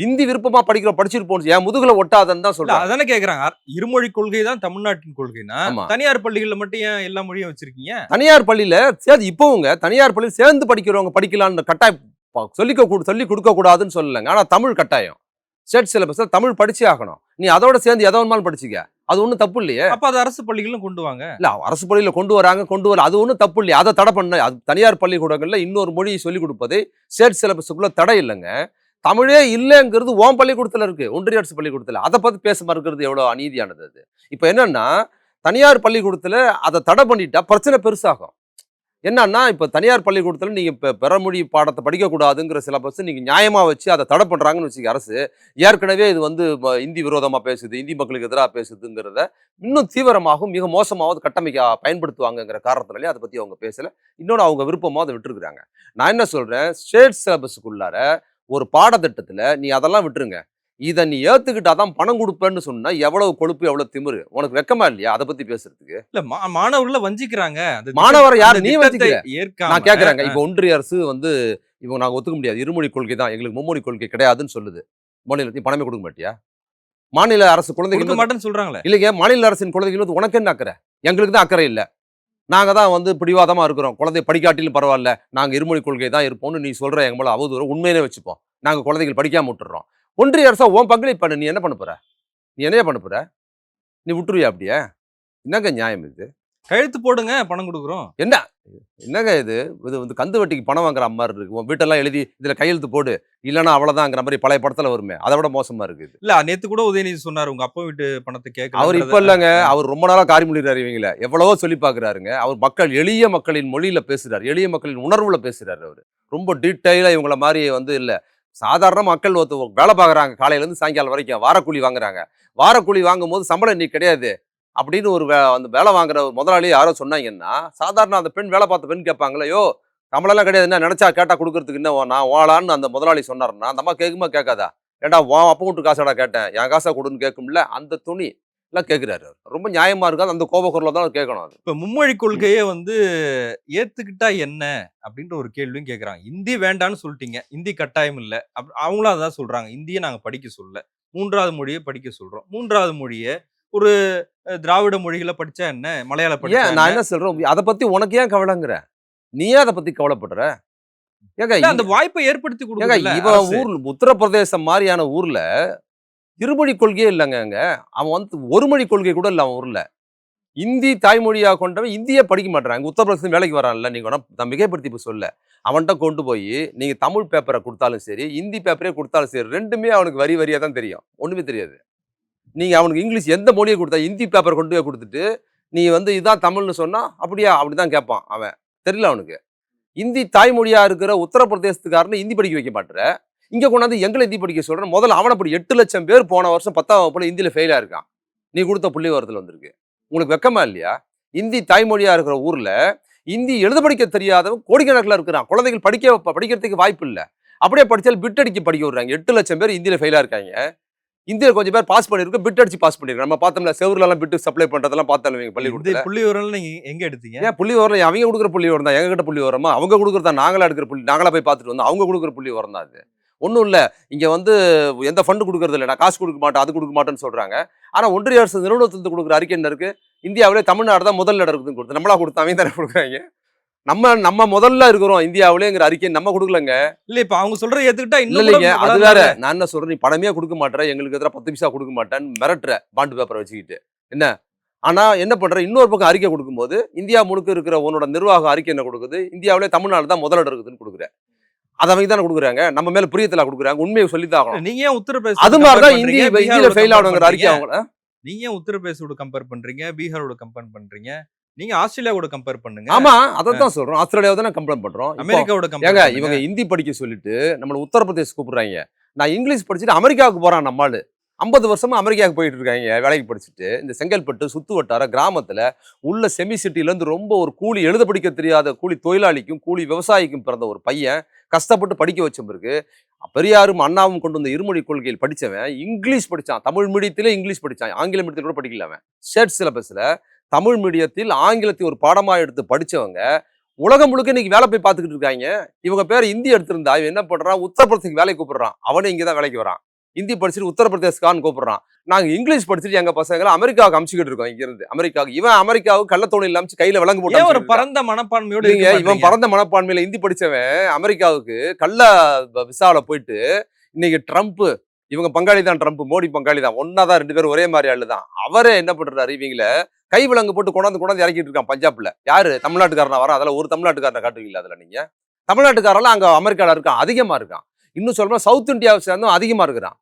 ஹிந்தி விருப்பமா படிக்கிற படிச்சுட்டு போன்னு என் முதுகுல ஒட்டாதன்னு தான் சொல்றாங்க. அதானே கேக்குறாங்க. இருமொழி கொள்கை தான் தமிழ்நாட்டின் கொள்கைனா. தனியார் பள்ளிகள்ல மட்டும் ஏன் எல்லா மொழியும் வச்சிருக்கீங்க? தனியார் பள்ளியில சேர்ந்து இப்போவுங்க தனியார் பள்ளியில் சேர்ந்து படிக்கிறவங்க படிக்கலாம்னு கட்டாயம் சொல்லிக்க கூ சொல்லி கொடுக்க கூடாதுன்னு சொல்லலைங்க. ஆனா தமிழ் கட்டாயம். ஸ்டேட் சிலபஸ்ல தமிழ் படிச்சே ஆகணும். நீ அதோட சேர்ந்து எதை வேணுமாலும் படிச்சுக்க. அது ஒன்றும் தப்பு இல்லையே. அப்ப அது அரசு பள்ளிகளும் கொண்டு வாங்க. இல்ல அரசு பள்ளியில கொண்டு வராங்க கொண்டு வர அது ஒன்றும் தப்பு இல்லையா. அதை தடை பண்ண அது தனியார் பள்ளிக்கூடங்கள்ல இன்னொரு மொழியை சொல்லிக் கொடுப்பது ஸ்டேட் சிலபஸுக்குள்ள தடை இல்லைங்க. தமிழே இல்லைங்கிறது ஓம் பள்ளிக்கூடத்தில் இருக்குது ஒன்றிய அரசு பள்ளிக்கூடத்தில். அதை பற்றி பேச மறுக்கிறது எவ்வளோ அநீதியானது அது? இப்போ என்னென்னா தனியார் பள்ளிக்கூடத்தில் அதை தடை பண்ணிட்டா பிரச்சனை பெருசாகும். என்னன்னா இப்போ தனியார் பள்ளிக்கூடத்தில் நீங்கள் இப்போ பிறமொழி பாடத்தை படிக்கக்கூடாதுங்கிற சிலபஸ் நீங்கள் நியாயமாக வச்சு அதை தடை பண்ணுறாங்கன்னு வச்சுக்க அரசு ஏற்கனவே இது வந்து இந்தி விரோதமாக பேசுது இந்தி மக்களுக்கு எதிராக பேசுதுங்கிறத இன்னும் தீவிரமாகவும் மிக மோசமாவது கட்டமைக்க பயன்படுத்துவாங்கங்கிற காரணத்தினாலே அதை பற்றி அவங்க பேசலை. இன்னொன்று அவங்க விருப்பமாக அதை விட்டுருக்குறாங்க. நான் என்ன சொல்கிறேன் ஸ்டேட் சிலபஸுக்குள்ளார ஒரு பாடத்திட்டத்தில் நீ அதெல்லாம் விட்டுருங்க. இதை நீ ஏற்றுக்கிட்டா தான் பணம் கொடுப்பேன்னு சொன்னா எவ்வளவு கொழுப்பு எவ்வளவு திமிரு? உனக்கு வெக்கமா இல்லையா? அதை பத்தி பேசுறதுக்கு. இல்ல மா- மாணவர்களை வஞ்சிக்கிறாங்க. மாணவரை யார்? நீ வஞ்சிக்கிற? நான் கேட்கறேங்க இப்போ ஒன்றிய அரசு வந்து இவங்க நாங்க ஒத்துக்க முடியாது. இருமொழி கொள்கை தான். எங்களுக்கு மும்மொழி கொள்கை கிடையாதுன்னு சொல்லுது. மாநில நீ பணமே கொடுக்க மாட்டியா? மாநில அரசு கொடுக்க குழந்தைகள் மாட்டேன்னு சொல்றாங்களே. இல்லைங்க மாநில அரசின் குழந்தைகள் வந்து உனக்கு என்ன அக்கறை? எங்களுக்கு தான் அக்கறை இல்லை. நாங்கள் தான் வந்து பிடிவாதமாக இருக்கிறோம். குழந்தை படிக்காட்டிலும் பரவாயில்ல. நாங்கள் இருமொழி கொள்கை தான் இருப்போம்னு நீ சொல்கிற எங்கள் மேலே அவதூறு உண்மையிலே வச்சுப்போம். நாங்கள் குழந்தைகள் படிக்காம விட்டுறோம். ஒன்றிய அரசா உன் பங்களிப்பு பண்ணு. நீ என்ன பண்ண போகிற நீ என்னையா பண்ண போகிற நீ விட்டுருவியா அப்படியே? என்னங்க நியாயம் இது? கழுத்து போடுங்க பணம் கொடுக்குறோம். என்னங்க இது? இது வந்து கந்து வட்டிக்கு பணம் வாங்குற மாதிரி இருக்கு. உன் வீட்டெல்லாம் எழுதி இதுல கையெழுத்து போடு. இல்லைன்னா அவ்வளவுதாங்கிற மாதிரி பழைய படத்துல வருமே. அதை விட மோசமா இருக்கு இது. இல்ல நேத்து கூட உதயநிதி சொன்னாரு உங்க அப்பா வீட்டு பணத்தை கேட்க அவர் இப்ப இல்லைங்க. அவர் ரொம்ப நாளா காரிமொழிறாரு இவங்கள. எவ்வளவோ சொல்லி பாக்குறாருங்க அவர் மக்கள் எளிய மக்களின் மொழியில பேசுறாரு. எளிய மக்களின் உணர்வுல பேசுறாரு அவர். ரொம்ப டீட்டெயிலா இவங்கள மாதிரி வந்து இல்ல. சாதாரண மக்கள் ஒருத்த வேலை பார்க்குறாங்க. காலையில இருந்து சாயங்காலம் வரைக்கும் வாரக்கூலி வாங்குறாங்க. வாரக்கூலி வாங்கும்போது சம்பளம் இன்னைக்கு கிடையாது. அப்படின்னு ஒரு வே அந்த வேலை வாங்குற ஒரு முதலாளி யாரோ சொன்னாங்கன்னா சாதாரண அந்த பெண் வேலை பார்த்த பெண் கேட்பாங்களே யோ நம்மளெல்லாம் கிடையாது என்ன நினச்சா கேட்டால் கொடுக்குறதுக்கு என்ன நான் ஓலான்னு அந்த முதலாளி சொன்னார்னா அந்த அம்மா கேட்குமா கேட்காதா? ஏடா வா அப்போ வீட்டு காசாடா கேட்டேன் என் காசா கொடுன்னு கேட்கும்ல? அந்த துணி எல்லாம் கேட்குறாரு ரொம்ப நியாயமாக இருக்காது அந்த கோபக்குரல தான் கேட்கணும் அது இப்போ மும்மொழி கொள்கையே வந்து ஏற்றுக்கிட்டா என்ன? அப்படின்ற ஒரு கேள்வியும் கேட்குறாங்க இந்தி வேண்டான்னு சொல்லிட்டீங்க இந்தி கட்டாயம் இல்லை. அப்~ அவங்களும் அதான் சொல்கிறாங்க இந்தியை நாங்கள் படிக்க சொல்லல மூன்றாவது மொழியை படிக்க சொல்கிறோம் மூன்றாவது மொழியை ஒரு திராவிட மொழிகளை படிச்சா என்ன? மலையாள படிச்சா? நான் என்ன? சொல்றேன்? அதை பத்தி உனக்கு ஏன் கவலைங்கிற? நீ ஏன் அதை பத்தி கவலைப்படுற? ஏங்க அந்த வாய்ப்பை ஏற்படுத்தி கொடுக்கல இவன் ஊர்ல உத்தரப்பிரதேசம் மாதிரியான ஊர்ல இருமொழி கொள்கையே இல்லைங்க அங்க. அவன் வந்து ஒரு மொழி கொள்கை கூட இல்லை அவன் ஊர்ல. இந்தி தாய்மொழியா கொண்டவன் இந்தியே படிக்க மாட்டான் இங்க உத்தரப்பிரதேசம் வேலைக்கு வரான்ல நீங்க வேணா நான் மிகைப்படுத்தி இப்ப சொல்ல. அவன்கிட்ட கொண்டு போய் நீங்க தமிழ் பேப்பரை கொடுத்தாலும் சரி இந்தி பேப்பரே கொடுத்தாலும் சரி ரெண்டுமே அவனுக்கு வரி வரியா தான் தெரியும். ஒண்ணுமே தெரியாது. நீங்கள் அவனுக்கு இங்கிலீஷ் எந்த மொழியை கொடுத்தா ஹிந்தி பேப்பர் கொண்டு போய் கொடுத்துட்டு நீ வந்து இதான் தமிழ்னு சொன்னால் அப்படியா? அப்படி தான் கேட்பான் அவன். தெரியல அவனுக்கு. இந்தி தாய்மொழியாக இருக்கிற உத்தரப்பிரதேசத்துக்காரனு இந்தி படிக்க வைக்க மாட்டுற. இங்கே கொண்டாந்து எங்களை இந்தி படிக்க சொல்கிறேன் முதல்ல அவனை அப்படி எட்டு லட்சம் பேர் போன வருஷம் பத்தாம் வகுப்பில் இந்தியில ஃபெயிலாக இருக்கான் நீ கொடுத்த புள்ளி வரத்தில் வந்திருக்கு. உங்களுக்கு வெக்கமா இல்லையா? இந்தி தாய்மொழியாக இருக்கிற ஊரில் இந்தி எழுத படிக்க தெரியாதவன் கோடிக்கணக்கில் இருக்கிறான். குழந்தைகள் படிக்க படிக்கிறதுக்கு வாய்ப்பு இல்லை. அப்படியே படித்தால் பிட் அடிக்க படிக்க விடுறாங்க. எட்டு லட்சம் பேர் இந்தியில் ஃபெயிலாக இருக்காங்க இந்தியில கொஞ்சம் பேர் பாஸ் பண்ணிருக்கு பிட் அடிச்சு பாஸ் பண்ணிருக்காங்க நம்ம பார்த்தோம்ல செவர்ல எல்லாம் பிட்டு சப்ளை பண்றதெல்லாம் பார்த்தோம் இந்த பள்ளிக்கூடத்துல. புள்ளி விவரம் நீங்க எங்க எடுத்தீங்க? ஏன் புள்ளி வரல அவங்க கொடுக்குற புள்ளி வரம் தான். எங்ககிட்ட புள்ளி வரமா அவங்க கொடுக்குறதா நாங்களா எடுக்கிற புள்ளி? நாங்களா போய் பார்த்துட்டு வந்தோம். அவங்க கொடுக்குற புள்ளி வரம் தான் அது. ஒன்றும் இல்லை இங்கே வந்து எந்த ஃபண்டு கொடுக்கறது இல்லை. நான் காசு கொடுக்க மாட்டேன் அது கொடுக்க மாட்டேன்னு சொல்கிறாங்க ஆனால் ஒன்றிய அரசு நிறுவனத்திலிருந்து கொடுக்குற அறிக்கை என்ன இருக்கு? இந்தியாவிலே தமிழ்நாடு தான் முதல் இடம் இருக்குதுன்னு கொடுத்து நம்மளா கொடுத்தா அவங்க தானே கொடுக்குறாங்க. நம்ம நம்ம முதல்ல இருக்கிறோம் இந்தியாவிலேங்கிற அறிக்கை நம்ம கொடுக்கலங்க. இல்ல இப்ப அவங்க சொல்றதை ஏத்துக்கிட்டா இன்னும் இல்லைங்க அது. வேற. நான் என்ன சொல்றேன் நீ பணமே கொடுக்க மாட்டேற எங்களுக்கு எதிராக பத்து பைசா கொடுக்க மாட்டேன்னு மிரட்டுற பாண்டு பேப்பரை வச்சுக்கிட்டு. என்ன? ஆனா என்ன பண்ற? இன்னொரு பக்கம் அறிக்கை கொடுக்கும்போது இந்தியா முழுக்க இருக்கிற உன்னோட நிர்வாக அறிக்கை என்ன கொடுக்குது? இந்தியாவிலே தமிழ்நாடு தான் முதலிடம் இருக்குதுன்னு கொடுக்குற. அதை அவங்க தானே கொடுக்குறாங்க? நம்ம மேல பிரியத்துல கொடுக்குறாங்க உண்மையை சொல்லித்தான் ஆகணும். நீங்க ஏன் உத்தரப்பிரதேச அது மாதிரிதான் இந்திய இந்தியில ஃபெயில் ஆகணுங்கிற அறிக்கை பண்றீங்க. அவங்க நீங்க ஏன் உத்தரப்பிரதேசோட கம்பேர் பண்றீங்க? பீகாரோட கம்பேர் பண்றீங்க? நீங்க ஆஸ்திரேலியாவோட கம்பேர் பண்ணுங்க. ஆமா அதை தான் சொல்றோம். ஆஸ்திரேலியாவை தான் கம்ப்ளைண்ட் பண்றோம். அமெரிக்காவோட ஏங்க கம்பேர் இவங்க இந்தி படிக்க சொல்லிட்டு நம்மள உத்தரப்பிரதேஷ் கூப்பிடுறாங்க. நான் இங்கிலீஷ் படிச்சுட்டு அமெரிக்காவுக்கு போறான் நம்மாளு ஐம்பது வருஷமா அமெரிக்காவுக்கு போயிட்டு இருக்காங்க வேலைக்கு படிச்சுட்டு. இந்த செங்கல்பட்டு சுத்து வட்டார கிராமத்துல உள்ள செமி சிட்டில இருந்து ரொம்ப ஒரு கூலி எழுத படிக்க தெரியாத கூலி தொழிலாளிக்கும் கூலி விவசாயிக்கும் பிறந்த ஒரு பையன் கஷ்டப்பட்டு படிக்க வச்ச பிறகு பெரியாரும் அண்ணாவும் கொண்டு வந்த இருமொழி கொள்கையில் படிச்சவன் இங்கிலீஷ் படிச்சான். தமிழ் மீடியத்திலே இங்கிலீஷ் படிச்சான். ஆங்கில மீடியத்தில் கூட படிக்கல அவன். ஸ்டேட் சிலபஸ்ல தமிழ் மீடியத்தில் ஆங்கிலத்தை ஒரு பாடமா எடுத்து படிச்சவங்க உலகம் முழுக்க இன்னைக்கு வேலை போய் பார்த்துக்கிட்டு இருக்காங்க. இவங்க பேர் இந்தி எடுத்திருந்தா இவன் என்ன பண்றான்? உத்தரப்பிரதேசத்துக்கு வேலைக்கு கூப்பிடுறான். அவனே இங்கே தான் வேலைக்கு வரான். இந்தி படிச்சுட்டு உத்தரப்பிரதேஷ்கான்னு கூப்பிடுறான். நாங்க இங்கிலீஷ் படிச்சுட்டு எங்க பசங்களை அமெரிக்காவுக்கு அமுச்சுக்கிட்டு இருக்கோம் இங்க இருந்து அமெரிக்காவுக்கு. இவன் அமெரிக்காவுக்கு கள்ளத்தோணி அமிச்சு கையில விலங்கு போட்டு ஒரு. பரந்த மனப்பான்மையோட இருக்க இவன்? பறந்த மனப்பான்மையில இந்தி படிச்சவன் அமெரிக்காவுக்கு கள்ள விசால போயிட்டு இன்னைக்கு ட்ரம்ப் இவங்க பங்காளி தான் ட்ரம்ப் மோடி பங்காளி தான் ஒன்னா தான் ரெண்டு பேரும் ஒரே மாதிரி ஆளு தான் அவரே என்ன பண்றாரு இவங்கள கை விலங்கு போட்டு கொண்டாந்து கொண்டாந்து இறக்கிட்டு இருக்கான் பஞ்சாப்ல. யாரு? தமிழ்நாட்டுக்காரனா வர அதில் ஒரு தமிழ்நாட்டுக்காரனை காட்டுவீங்களா அதில் நீங்க? தமிழ்நாட்டுக்காரெல்லாம் அங்கே அமெரிக்காவில் இருக்கான். அதிகமாக இருக்கான். இன்னும் சொல்லணும் சவுத் இந்தியாவை சேர்ந்தும் அதிகமாக இருக்கிறான்.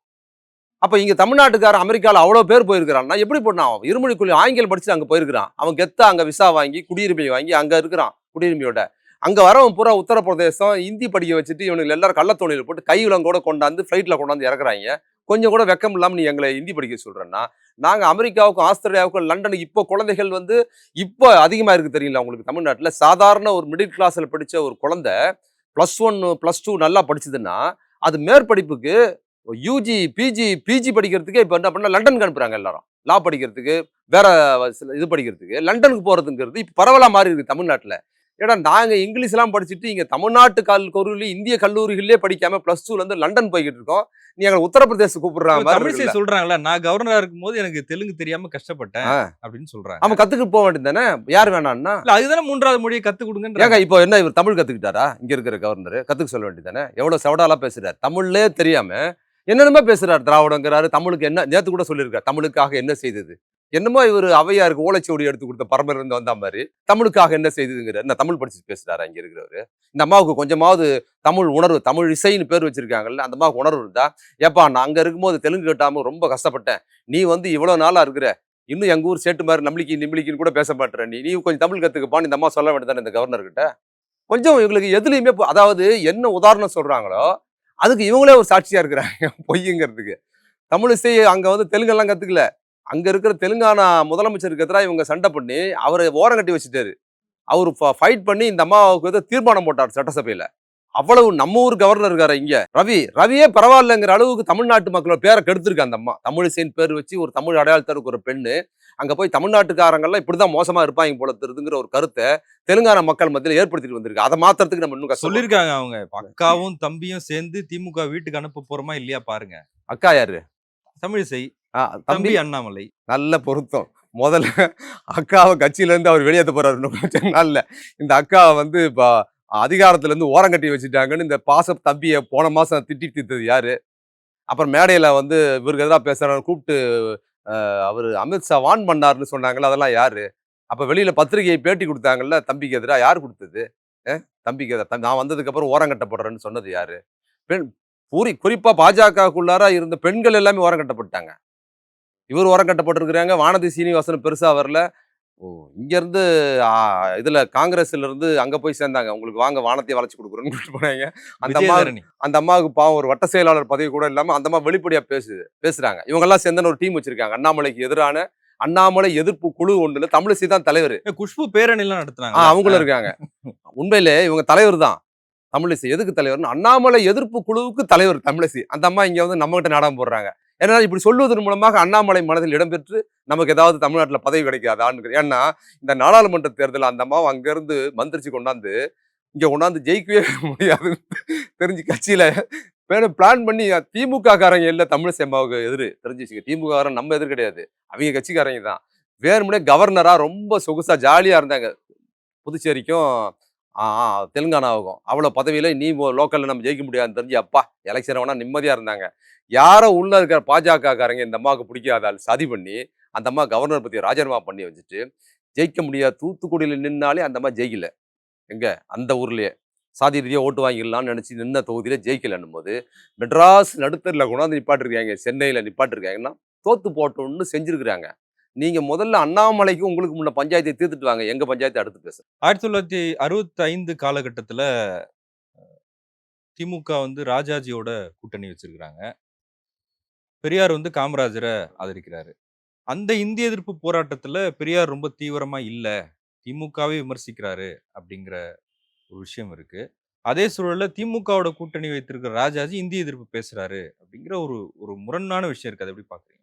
அப்போ இங்கே தமிழ்நாட்டுக்காரன் அமெரிக்காவில் அவ்வளோ பேர் போயிருக்கிறான்னா எப்படி பண்ணான் அவன்? இருமொழி கொள்ளி ஆங்கிலம் படிச்சு அங்கே போயிருக்கிறான். அவன் கெத்தா அங்கே விசா வாங்கி குடியுரிமை வாங்கி அங்கே இருக்கிறான் குடியுரிமையோட. அங்கே வரவன் பூரா உத்தரப்பிரதேசம் ஹிந்தி படிக்க வச்சுட்டு இவனுக்கு எல்லாரும் கள்ளத்தோணியில் போட்டு கையுலம் கொண்டாந்து ஃப்ளைட்டில் கொண்டாந்து இறக்குறாங்க. கொஞ்சம் கூட வெக்கம் இல்லாமல் நீ எங்களை ஹிந்தி படிக்க சொல்கிறேன்னா நாங்கள் அமெரிக்காவுக்கும் ஆஸ்திரேலியாவுக்கும் லண்டனுக்கு இப்போ குழந்தைகள் வந்து இப்போ அதிகமாக இருக்குது தெரியல உங்களுக்கு தமிழ்நாட்டில்? சாதாரண ஒரு மிடில் கிளாஸில் படித்த ஒரு குழந்தை ப்ளஸ் ஒன் ப்ளஸ் டூ நல்லா படிச்சதுன்னா அது மேற்படிப்புக்கு யூஜி பிஜி பிஜி படிக்கிறதுக்கே இப்போ என்ன பண்ண லண்டனுக்கு அனுப்புறாங்க எல்லாரும். லா படிக்கிறதுக்கு வேற சில இது படிக்கிறதுக்கு லண்டனுக்கு போகிறதுங்கிறது இப்போ பரவலாக மாறி இருக்குது தமிழ்நாட்டில். ஏன்னா நாங்கள் இங்கிலீஷ்லாம் படிச்சுட்டு இங்கே தமிழ்நாட்டு கல்லூரி இந்திய கல்லூரிகளிலே படிக்காம ப்ளஸ் டூலேருந்து லண்டன் போய்கிட்டு இருக்கோம். நீ எங்களை உத்தரப்பிரதேச கூப்பிடுறாங்க தமிழிசை. சொல்றாங்கல்ல நான் கவர்னரா இருக்கும்போது எனக்கு தெலுங்கு தெரியாம கஷ்டப்பட்டேன். அப்படின்னு சொல்றாங்க. அவன் கத்துக்கிட்டு போக வேண்டியது தானே? யார் வேணான்னா? இல்ல அதுதானே மூன்றாவது மொழியை கத்து கொடுங்க ஏங்க இப்போ என்ன இவர் தமிழ் கத்துக்கிட்டாரா? இங்க இருக்கிற கவர்னர் கத்துக்க சொல்ல வேண்டியதானே எவ்வளவு செவடாலா பேசுறாரு. தமிழ்லே தெரியாம என்னென்னமோ பேசுறாரு திராவிடங்கிறாரு தமிழுக்கு என்ன நேத்து கூட சொல்லியிருக்காரு தமிழுக்காக என்ன செய்தது? என்னமோ இவர் அவையாருக்கு ஓலைச்சுவடி எடுத்து கொடுத்த பரம்பரை இருந்து வந்த மாதிரி தமிழுக்காக என்ன செய்ததுங்கிற என்ன தமிழ் படிச்சு பேசுறாரு அங்கே இருக்கிறவர். இந்த அம்மாவுக்கு கொஞ்சமாவது தமிழ் உணர்வு தமிழ் இசைன்னு பேர் வச்சிருக்காங்கல்ல அந்த அம்மாவுக்கு உணர்வு இருந்தா ஏப்பா நான் அங்கே இருக்கும்போது தெலுங்கு கேட்டாம ரொம்ப கஷ்டப்பட்டேன். நீ வந்து இவ்வளோ நாளாக இருக்கிற இன்னும் எங்கள் ஊர் சேட்டு மாதிரி நம்பிக்கை நிம்பிளிக்கின்னு கூட பேச மாட்டேற நீ. நீ கொஞ்சம் தமிழ் கத்துக்கப்பான்னு இந்த அம்மா சொல்ல வேண்டியதானே இந்த கவர்னர்கிட்ட கொஞ்சம் இவங்களுக்கு எதுலையுமே அதாவது என்ன உதாரணம் சொல்கிறாங்களோ அதுக்கு இவங்களே ஒரு சாட்சியாக இருக்கிறாங்க பொய்யுங்கிறதுக்கு. தமிழ் இசை அங்கே வந்து தெலுங்கெல்லாம் கற்றுக்கல அங்க இருக்கிற தெலுங்கானா முதலமைச்சருக்கு எதிராக இவங்க சண்டை பண்ணி அவரை ஓரம் கட்டி வச்சுட்டாரு. அவர் ஃபைட் பண்ணி இந்த அம்மாவுக்கு வந்து தீர்மானம் போட்டார் சட்டசபையில. அவ்வளவு நம்ம ஊர் கவர்னர் இருக்காரு இங்க. ரவி ரவியே பரவாயில்லைங்கிற அளவுக்கு தமிழ்நாட்டு மக்களோட பேரை கெடுத்திருக்கு அந்த அம்மா. தமிழிசைன்னு பேர் வச்சு ஒரு தமிழ் அடையாளத்தை இருக்கிற ஒரு பெண்ணு. அங்க போய் தமிழ்நாட்டுக்காரங்கெல்லாம் இப்படிதான் மோசமா இருப்பாங்க போல தெரியுதுங்கிற ஒரு கருத்தை தெலுங்கானா மக்கள் மத்தியில் ஏற்படுத்திட்டு வந்திருக்கு. அதை மாத்துறதுக்கு நம்ம இன்னும் கஷ்டம் சொல்லிருக்காங்க அவங்க. அக்காவும் தம்பியும் சேர்ந்து திமுக வீட்டுக்கு அனுப்ப போறோமா இல்லையா பாருங்க. அக்கா யாரு? தமிழிசை. தம்பி தம்பி அண்ணாமலை. நல்ல பொருத்தம். முதல்ல அக்காவை கட்சியில இருந்து அவர் வெளியேற்ற போறாரு நாள்ல. இந்த அக்காவை வந்து இப்போ அதிகாரத்துல இருந்து ஓரம் கட்டி வச்சுட்டாங்கன்னு இந்த பாச தம்பியை போன மாசம் திட்டி தீர்த்தது யாரு? அப்புறம் மேடையில வந்து இவருக்கு எதிராக பேசுறாரு கூப்பிட்டு அவர் அமித்ஷா வான் பண்ணாருன்னு சொன்னாங்கல்ல அதெல்லாம் யாரு? அப்ப வெளியில பத்திரிகையை பேட்டி கொடுத்தாங்கல்ல தம்பிக்கு எதிராக யார் கொடுத்தது? தம்பிக்கு எதிரா நான் வந்ததுக்கு அப்புறம் ஓரம் கட்டப்படுறேன்னு சொன்னது யாரு? பெண் பூரி குறிப்பா பாஜகக்குள்ளார இருந்த பெண்கள் எல்லாமே ஓரம் கட்டப்பட்டாங்க இவர் ஓரம் கட்டப்பட்டிருக்கிறாங்க வானதி சீனிவாசன் பெருசா வரல. ஓ இங்க இருந்து ஆ, இதுல காங்கிரஸ்ல இருந்து அங்க போய் சேர்ந்தாங்க. உங்களுக்கு வாங்க வானத்தை வளைச்சு கொடுக்குறோன்னு கூட்டிட்டு போனாங்க. அந்த அம்மா அந்த அம்மாவுக்கு பாவம் ஒரு வட்ட செயலாளர் பதவி கூட இல்லாம அந்த அம்மா வெளிப்படையா பேசுது பேசுறாங்க. இவங்க எல்லாம் சேர்ந்து ஒரு டீம் வச்சிருக்காங்க. அண்ணாமலைக்கு எதிரான அண்ணாமலை எதிர்ப்பு குழு ஒன்றுல தமிழிசை தான் தலைவர். குஷ்பு பேரணி எல்லாம் ஆ, நடத்துனாங்க அவங்களும் இருக்காங்க. உண்மையிலே இவங்க தலைவர் தான். தமிழிசை எதுக்கு தலைவர்னு அண்ணாமலை எதிர்ப்பு குழுவுக்கு தலைவர் தமிழிசை. அந்த அம்மா இங்க வந்து நம்ம கிட்ட நாடகம் போடுறாங்க. ஏன்னா இப்படி சொல்லுவதன் மூலமாக அண்ணாமலை மனதில் இடம்பெற்று நமக்கு ஏதாவது தமிழ்நாட்டில் பதவி கிடைக்காதான்னு ஏன்னா இந்த நாடாளுமன்ற தேர்தல் அந்த அம்மாவை அங்கிருந்து மந்திரிச்சு கொண்டாந்து இங்கே கொண்டாந்து ஜெயிக்கவே முடியாது தெரிஞ்சு கட்சியில வேணும் பிளான் பண்ணி திமுக காரங்க இல்லை தமிழ் சேமாவுக்கு எதிர் தெரிஞ்சுச்சுங்க. திமுக காரன் நம்ம எதிர் கிடையாது. அவங்க கட்சிக்காரங்க தான். வேறுமுனே கவர்னரா ரொம்ப சொகுசா ஜாலியா இருந்தாங்க. புதுச்சேரிக்கும் தெலுங்கானாவுக்கும் அவ்வளோ பதவியில் நீ லோக்கலில் நம்ம ஜெயிக்க முடியாதுன்னு தெரிஞ்சு அப்பா எலெக்ஷன் வேணால் நிம்மதியாக இருந்தாங்க. யாரோ உள்ள இருக்கிற பாஜகக்காரங்க இந்த அம்மாவுக்கு பிடிக்காத சதி பண்ணி அந்த அம்மா கவர்னர் பற்றி ராஜினாமா பண்ணி வச்சுட்டு ஜெயிக்க முடியாது தூத்துக்குடியில் நின்னாலே அந்த அம்மா ஜெயிக்கல. எங்கே? அந்த ஊர்லேயே. சாதி ரீதியாக ஓட்டு வாங்கிடலாம்னு நினச்சி நின்ன தொகுதியில் ஜெயிக்கலன்னும் போது மெட்ராஸ் நடுத்தரில் கொண்டாந்து நிப்பாட்டிருக்காங்க சென்னையில் நிப்பாட்டிருக்காங்கன்னா தோத்து போட்டோன்னு செஞ்சுருக்குறாங்க. நீங்க முதல்ல அண்ணாமலைக்கு உங்களுக்கு முன்ன பஞ்சாயத்தை தீர்த்துட்டு வாங்க. எங்க பஞ்சாயத்தை அடுத்து பேச ஆயிரத்தி தொள்ளாயிரத்தி அறுபத்தி ஐந்து காலகட்டத்துல திமுக வந்து ராஜாஜியோட கூட்டணி வச்சிருக்கிறாங்க. பெரியார் வந்து காமராஜரை ஆதரிக்கிறாரு. அந்த இந்திய எதிர்ப்பு போராட்டத்துல பெரியார் ரொம்ப தீவிரமா இல்ல திமுகவே விமர்சிக்கிறாரு அப்படிங்கிற ஒரு விஷயம் இருக்கு. அதே சூழல்ல திமுகவோட கூட்டணி வைத்திருக்கிற ராஜாஜி இந்திய எதிர்ப்பு பேசுறாரு அப்படிங்கிற ஒரு ஒரு முரண்பான விஷயம் இருக்கு. அதை எப்படி பாக்குறீங்க?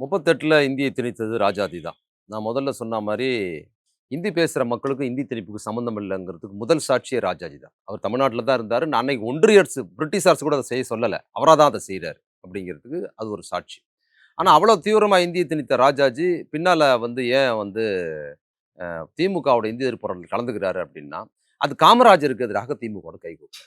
முப்பத்தெட்டில் இந்தியை திணித்தது ராஜாதி தான். நான் முதல்ல சொன்ன மாதிரி இந்தி பேசுகிற மக்களுக்கும் இந்தி திணிப்புக்கு சம்மந்தம் இல்லைங்கிறதுக்கு முதல் சாட்சியே ராஜாஜி தான். அவர் தமிழ்நாட்டில் தான் இருந்தார். நான் அன்னைக்கு ஒன்றிய அரசு பிரிட்டிஷ் அரசு கூட அதை செய்ய சொல்லலை. அவராக தான் அதை செய்கிறார் அப்படிங்கிறதுக்கு அது ஒரு சாட்சி. ஆனால் அவ்வளோ தீவிரமாக இந்தியை திணித்த ராஜாஜி பின்னால் வந்து ஏன் வந்து திமுகவோட இந்திய எதிர்ப்பு கலந்துக்கிறாரு அப்படின்னா அது காமராஜருக்கு எதிராக திமுகவோட கைகூடும்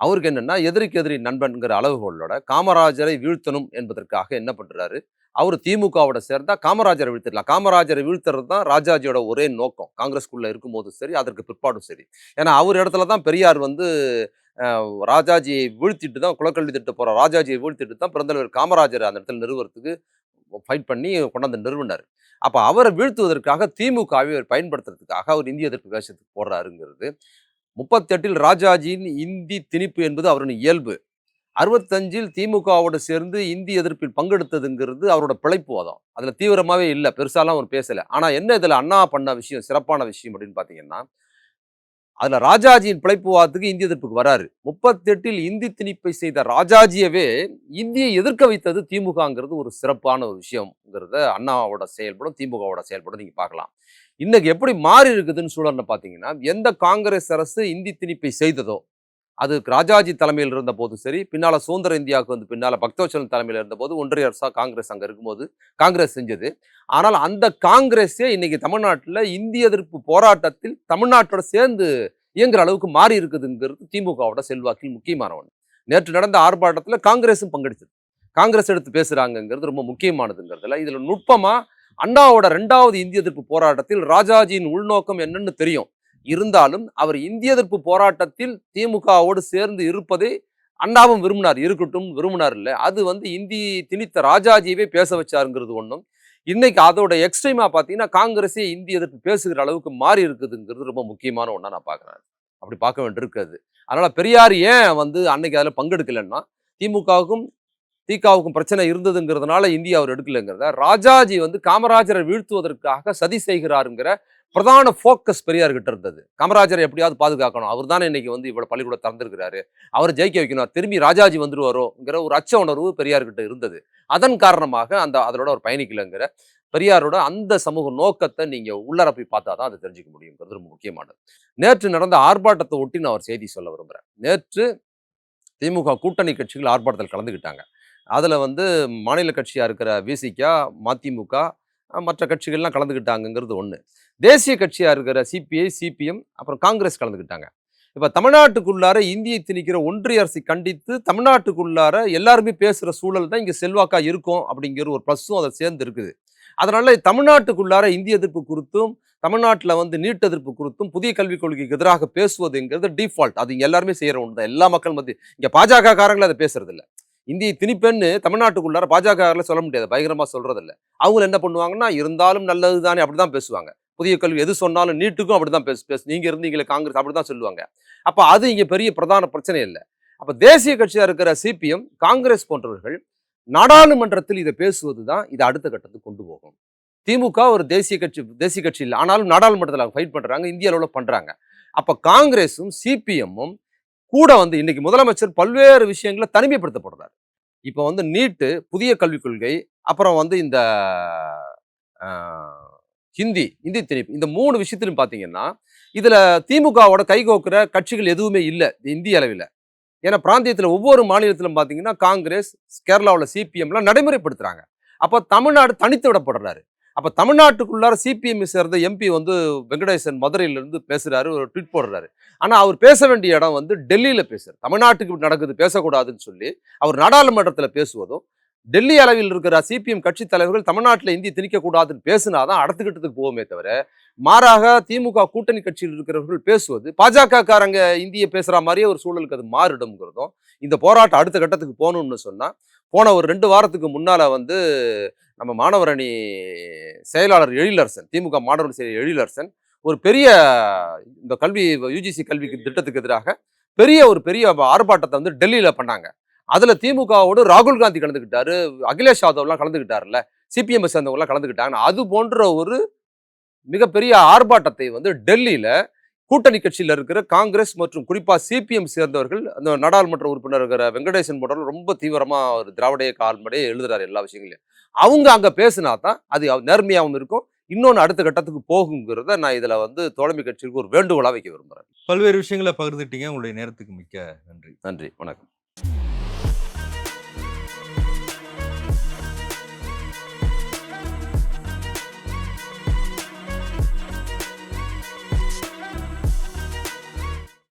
அவருக்கு என்னென்னா எதிரிக்கு எதிரி நண்பன்கிற அளவுகளோட காமராஜரை வீழ்த்தணும் என்பதற்காக என்ன பண்ணுறாரு அவர் திமுகவோட சேர்ந்தா காமராஜரை வீழ்த்திடலாம். காமராஜரை வீழ்த்துறது தான் ராஜாஜியோட ஒரே நோக்கம். காங்கிரஸ்குள்ளே இருக்கும்போதும் சரி அதற்கு பிற்பாடும் சரி. ஏன்னா அவர் இடத்துல தான் பெரியார் வந்து ராஜாஜியை வீழ்த்திட்டு தான் குலக்கல்வி திட்ட போகிற ராஜாஜியை வீழ்த்திட்டு தான் பிறந்தவர் காமராஜர் அந்த இடத்துல நிறுவறதுக்கு ஃபைட் பண்ணி கொண்டாந்து நிறுவினார். அப்போ அவரை வீழ்த்துவதற்காக திமுகவை அவர் பயன்படுத்துறதுக்காக அவர் இந்திய எதிர்ப்பு வேஷத்துக்கு போடுறாருங்கிறது முப்பத்தெட்டில் ராஜாஜியின் இந்தி திணிப்பு என்பது அவரின் இயல்பு. அறுபத்தஞ்சில் திமுகவோடு சேர்ந்து இந்தி எதிர்ப்பில் பங்கெடுத்ததுங்கிறது அவரோட பிழைப்புவாதம் அதில் தீவிரமாகவே இல்லை. பெருசாலாம் அவர் பேசலை. ஆனால் என்ன இதில் அண்ணா பண்ண விஷயம் சிறப்பான விஷயம் அப்படின்னு பார்த்தீங்கன்னா அதில் ராஜாஜியின் பிழைப்புவாதத்துக்கு இந்திய எதிர்ப்புக்கு வராரு. முப்பத்தெட்டில் இந்தி திணிப்பை செய்த ராஜாஜியவே இந்தியை எதிர்க்க வைத்தது திமுகங்கிறது ஒரு சிறப்பான ஒரு விஷயம்ங்கிறத அண்ணாவோட செயல்படும் திமுகவோட செயல்படும் நீங்கள் பார்க்கலாம். இன்னைக்கு எப்படி மாறி இருக்குதுன்னு சூழல்னு பார்த்தீங்கன்னா எந்த காங்கிரஸ் அரசு இந்தி திணிப்பை செய்ததோ அது ராஜாஜி தலைமையில் இருந்த போதும் சரி பின்னால் சுதந்திர இந்தியாவுக்கு வந்து பின்னால் பக்தவச்சலன் தலைமையில் இருந்தபோது ஒன்றிய அரசாக காங்கிரஸ் அங்கே இருக்கும்போது காங்கிரஸ் செஞ்சது. ஆனால் அந்த காங்கிரஸே இன்னைக்கு தமிழ்நாட்டில் இந்திய எதிர்ப்பு போராட்டத்தில் தமிழ்நாட்டோட சேர்ந்து இயங்குற அளவுக்கு மாறி இருக்குதுங்கிறது திமுகவோட செல்வாக்கில் முக்கியமான ஒன்று நேற்று நடந்த ஆர்ப்பாட்டத்தில் காங்கிரஸும் பங்கெடுத்தது. காங்கிரஸ் எடுத்து பேசுகிறாங்கங்கிறது ரொம்ப முக்கியமானதுங்கிறதுல இதில் நுட்பமாக அண்ணாவோட ரெண்டாவது இந்திய எதிர்ப்பு போராட்டத்தில் ராஜாஜியின் உள்நோக்கம் என்னன்னு தெரியும். இருந்தாலும் அவர் இந்திய எதிர்ப்பு போராட்டத்தில் திமுகவோடு சேர்ந்து இருப்பதை அண்ணாவும் விரும்பினார். இருக்கட்டும் விரும்பினார் இல்லை. அது வந்து இந்தி திணித்த ராஜாஜியவே பேச வச்சாருங்கிறது ஒன்றும் இன்னைக்கு அதோட எக்ஸ்ட்ரீமா பார்த்தீங்கன்னா காங்கிரஸே இந்திய எதிர்ப்பு பேசுகிற அளவுக்கு மாறி இருக்குதுங்கிறது ரொம்ப முக்கியமான ஒன்றா நான் பார்க்குறேன். அப்படி பார்க்க வேண்டியிருக்காது அதனால் பெரியார் ஏன் வந்து அன்னைக்கு அதில் பங்கெடுக்கலைன்னா திமுகவுக்கும் திகாவுக்கும் பிரச்சனை இருந்ததுங்கிறதுனால இந்தியா அவர் எடுக்கலைங்கிறத ராஜாஜி வந்து காமராஜரை வீழ்த்துவதற்காக சதி செய்கிறாருங்கிற பிரதான ஃபோக்கஸ் பெரியார் கிட்ட இருந்தது. காமராஜரை எப்படியாவது பாதுகாக்கணும். அவர் தானே இன்னைக்கு வந்து இவ்வளோ பள்ளிக்கூடம் திறந்திருக்கிறாரு. அவர் ஜெயிக்க வைக்கணும். திரும்பி ராஜாஜி வந்துருவாரோங்கிற ஒரு அச்ச உணர்வு பெரியார் கிட்ட இருந்தது. அதன் காரணமாக அந்த அதனோட அவர் பயணிக்கலைங்கிற பெரியாரோட அந்த சமூக நோக்கத்தை நீங்க உள்ளர போய் பார்த்தா தான் அதை தெரிஞ்சுக்க முடியுங்கிறது ரொம்ப முக்கியமானது. நேற்று நடந்த ஆர்ப்பாட்டத்தை ஒட்டி நான் ஒரு செய்தி சொல்ல விரும்புகிறேன் நேற்று திமுக கூட்டணி கட்சிகள் ஆர்ப்பாட்டத்தில் கலந்துக்கிட்டாங்க. அதில் வந்து மாநில கட்சியாக இருக்கிற விசிகா மதிமுக மற்ற கட்சிகள்லாம் கலந்துக்கிட்டாங்கங்கிறது ஒன்று தேசிய கட்சியாக இருக்கிற சிபிஐ சிபிஎம் அப்புறம் காங்கிரஸ் கலந்துக்கிட்டாங்க இப்போ தமிழ்நாட்டுக்குள்ளார இந்தியை திணிக்கிற ஒன்றிய அரசை கண்டித்து தமிழ்நாட்டுக்குள்ளார எல்லாருமே பேசுகிற சூழல் தான் இங்கே செல்வாக்காக இருக்கும் அப்படிங்கிற ஒரு ப்ளஸ்ஸும் அதை சேர்ந்து இருக்குது. அதனால் தமிழ்நாட்டுக்குள்ளார இந்திய எதிர்ப்பு குறித்தும் தமிழ்நாட்டில் வந்து நீட் எதிர்ப்பு குறித்தும் புதிய கல்விக் கொள்கைக்கு எதிராக பேசுவதுங்கிறது டிஃபால்ட் அது இங்க எல்லாருமே செய்கிற ஒன்று தான் எல்லா மக்கள் மத்திய இங்கே பாஜக காரங்களும் அதை பேசுறது இந்திய திணிப்பெண்ணு தமிழ்நாட்டுக்குள்ளார பாஜக சொல்ல முடியாது. பயங்கரமாக சொல்கிறது இல்லை அவங்க என்ன பண்ணுவாங்கன்னா இருந்தாலும் நல்லது தானே அப்படிதான் பேசுவாங்க. புதிய கல்வி எது சொன்னாலும் நீட்டுக்கும் அப்படிதான் பேசு பேசு நீங்கள் இருந்தீங்களே காங்கிரஸ் அப்படிதான் சொல்லுவாங்க. அப்போ அது இங்கே பெரிய பிரதான பிரச்சனை இல்லை. அப்போ தேசிய கட்சியாக இருக்கிற சிபிஎம் காங்கிரஸ் போன்றவர்கள் நாடாளுமன்றத்தில் இதை பேசுவது தான் இதை அடுத்த கட்டத்துக்கு கொண்டு போகும். திமுக ஒரு தேசிய கட்சி தேசிய கட்சி இல்லை. ஆனாலும் நாடாளுமன்றத்தில் அவங்க ஃபைட் பண்ணுறாங்க இந்திய அளவில் பண்ணுறாங்க அப்போ காங்கிரஸும் சிபிஎம்மும் கூட வந்து இன்னைக்கு முதலமைச்சர் பல்வேறு விஷயங்களை தனிமைப்படுத்தப்படுறாரு. இப்போ வந்து நீட்டு புதிய கல்விக் கொள்கை அப்புறம் வந்து இந்த ஹிந்தி இந்தி திணிப்பு இந்த மூணு விஷயத்திலும் பார்த்தீங்கன்னா இதில் திமுகவோட கைகோக்குற கட்சிகள் எதுவுமே இல்லை இந்திய அளவில். ஏன்னா பிராந்தியத்தில் ஒவ்வொரு மாநிலத்திலும் பார்த்தீங்கன்னா காங்கிரஸ் கேரளாவில் சிபிஎம்லாம் நடைமுறைப்படுத்துகிறாங்க அப்போ தமிழ்நாடு தனித்து விடப்படுறாரு. அப்போ தமிழ்நாட்டுக்குள்ளார சிபிஎம் சேர்ந்த எம்பி வந்து வெங்கடேசன் மதுரையிலிருந்து பேசுகிறாரு ஒரு ட்வீட் போடுறாரு. ஆனால் அவர் பேச வேண்டிய இடம் வந்து டெல்லியில் பேசுகிறார் தமிழ்நாட்டுக்கு இப்படி நடக்குது பேசக்கூடாதுன்னு சொல்லி அவர் நாடாளுமன்றத்தில் பேசுவதும் டெல்லி அளவில் இருக்கிற சிபிஎம் கட்சி தலைவர்கள் தமிழ்நாட்டில் இந்தி திணிக்கக்கூடாதுன்னு பேசினாதான் அடுத்த கட்டத்துக்கு போகுமே தவிர மாறாக திமுக கூட்டணி கட்சியில் இருக்கிறவர்கள் பேசுவது பாஜக காரங்க இந்திய மாதிரியே ஒரு சூழலுக்கு அது மாறிடும்ங்கிறதும் இந்த போராட்டம் அடுத்த கட்டத்துக்கு போகணும்னு சொன்னால் போன ஒரு ரெண்டு வாரத்துக்கு முன்னால் வந்து நம்ம மாணவர் அணி செயலாளர் எழிலரசன் திமுக மாணவர் செயலர் எழிலரசன் ஒரு பெரிய இந்த கல்வி யூஜிசி கல்விக்கு திட்டத்துக்கு எதிராக பெரிய ஒரு பெரிய ஆர்ப்பாட்டத்தை வந்து டெல்லியில் பண்ணாங்க. அதில் திமுகவோடு ராகுல் காந்தி கலந்துக்கிட்டாரு அகிலேஷ் யாதவ்லாம் கலந்துக்கிட்டாருல்ல சிபிஎம் சேர்ந்தவங்களாம் கலந்துக்கிட்டாங்க. அது போன்ற ஒரு மிகப்பெரிய ஆர்ப்பாட்டத்தை வந்து டெல்லியில் கூட்டணி கட்சியில் இருக்கிற காங்கிரஸ் மற்றும் குறிப்பா சிபிஎம் சேர்ந்தவர்கள் அந்த நாடாளுமன்ற உறுப்பினர் இருக்கிற வெங்கடேசன் போன்றவர்கள் ரொம்ப தீவிரமா ஒரு திராவிடைய கால்மடே எழுதுறாரு எல்லா விஷயங்களையும். அவங்க அங்க பேசினா தான் அது நேர்மையாகவும் இருக்கும். இன்னொன்று அடுத்த கட்டத்துக்கு போகுங்கிறத நான் இதுல வந்து தோழமை கட்சிக்கு ஒரு வேண்டுகோளா வைக்க விரும்புறேன். பல்வேறு விஷயங்களை பகிர்ந்துட்டீங்க உங்களுடைய நேரத்துக்கு மிக்க நன்றி. நன்றி. வணக்கம்.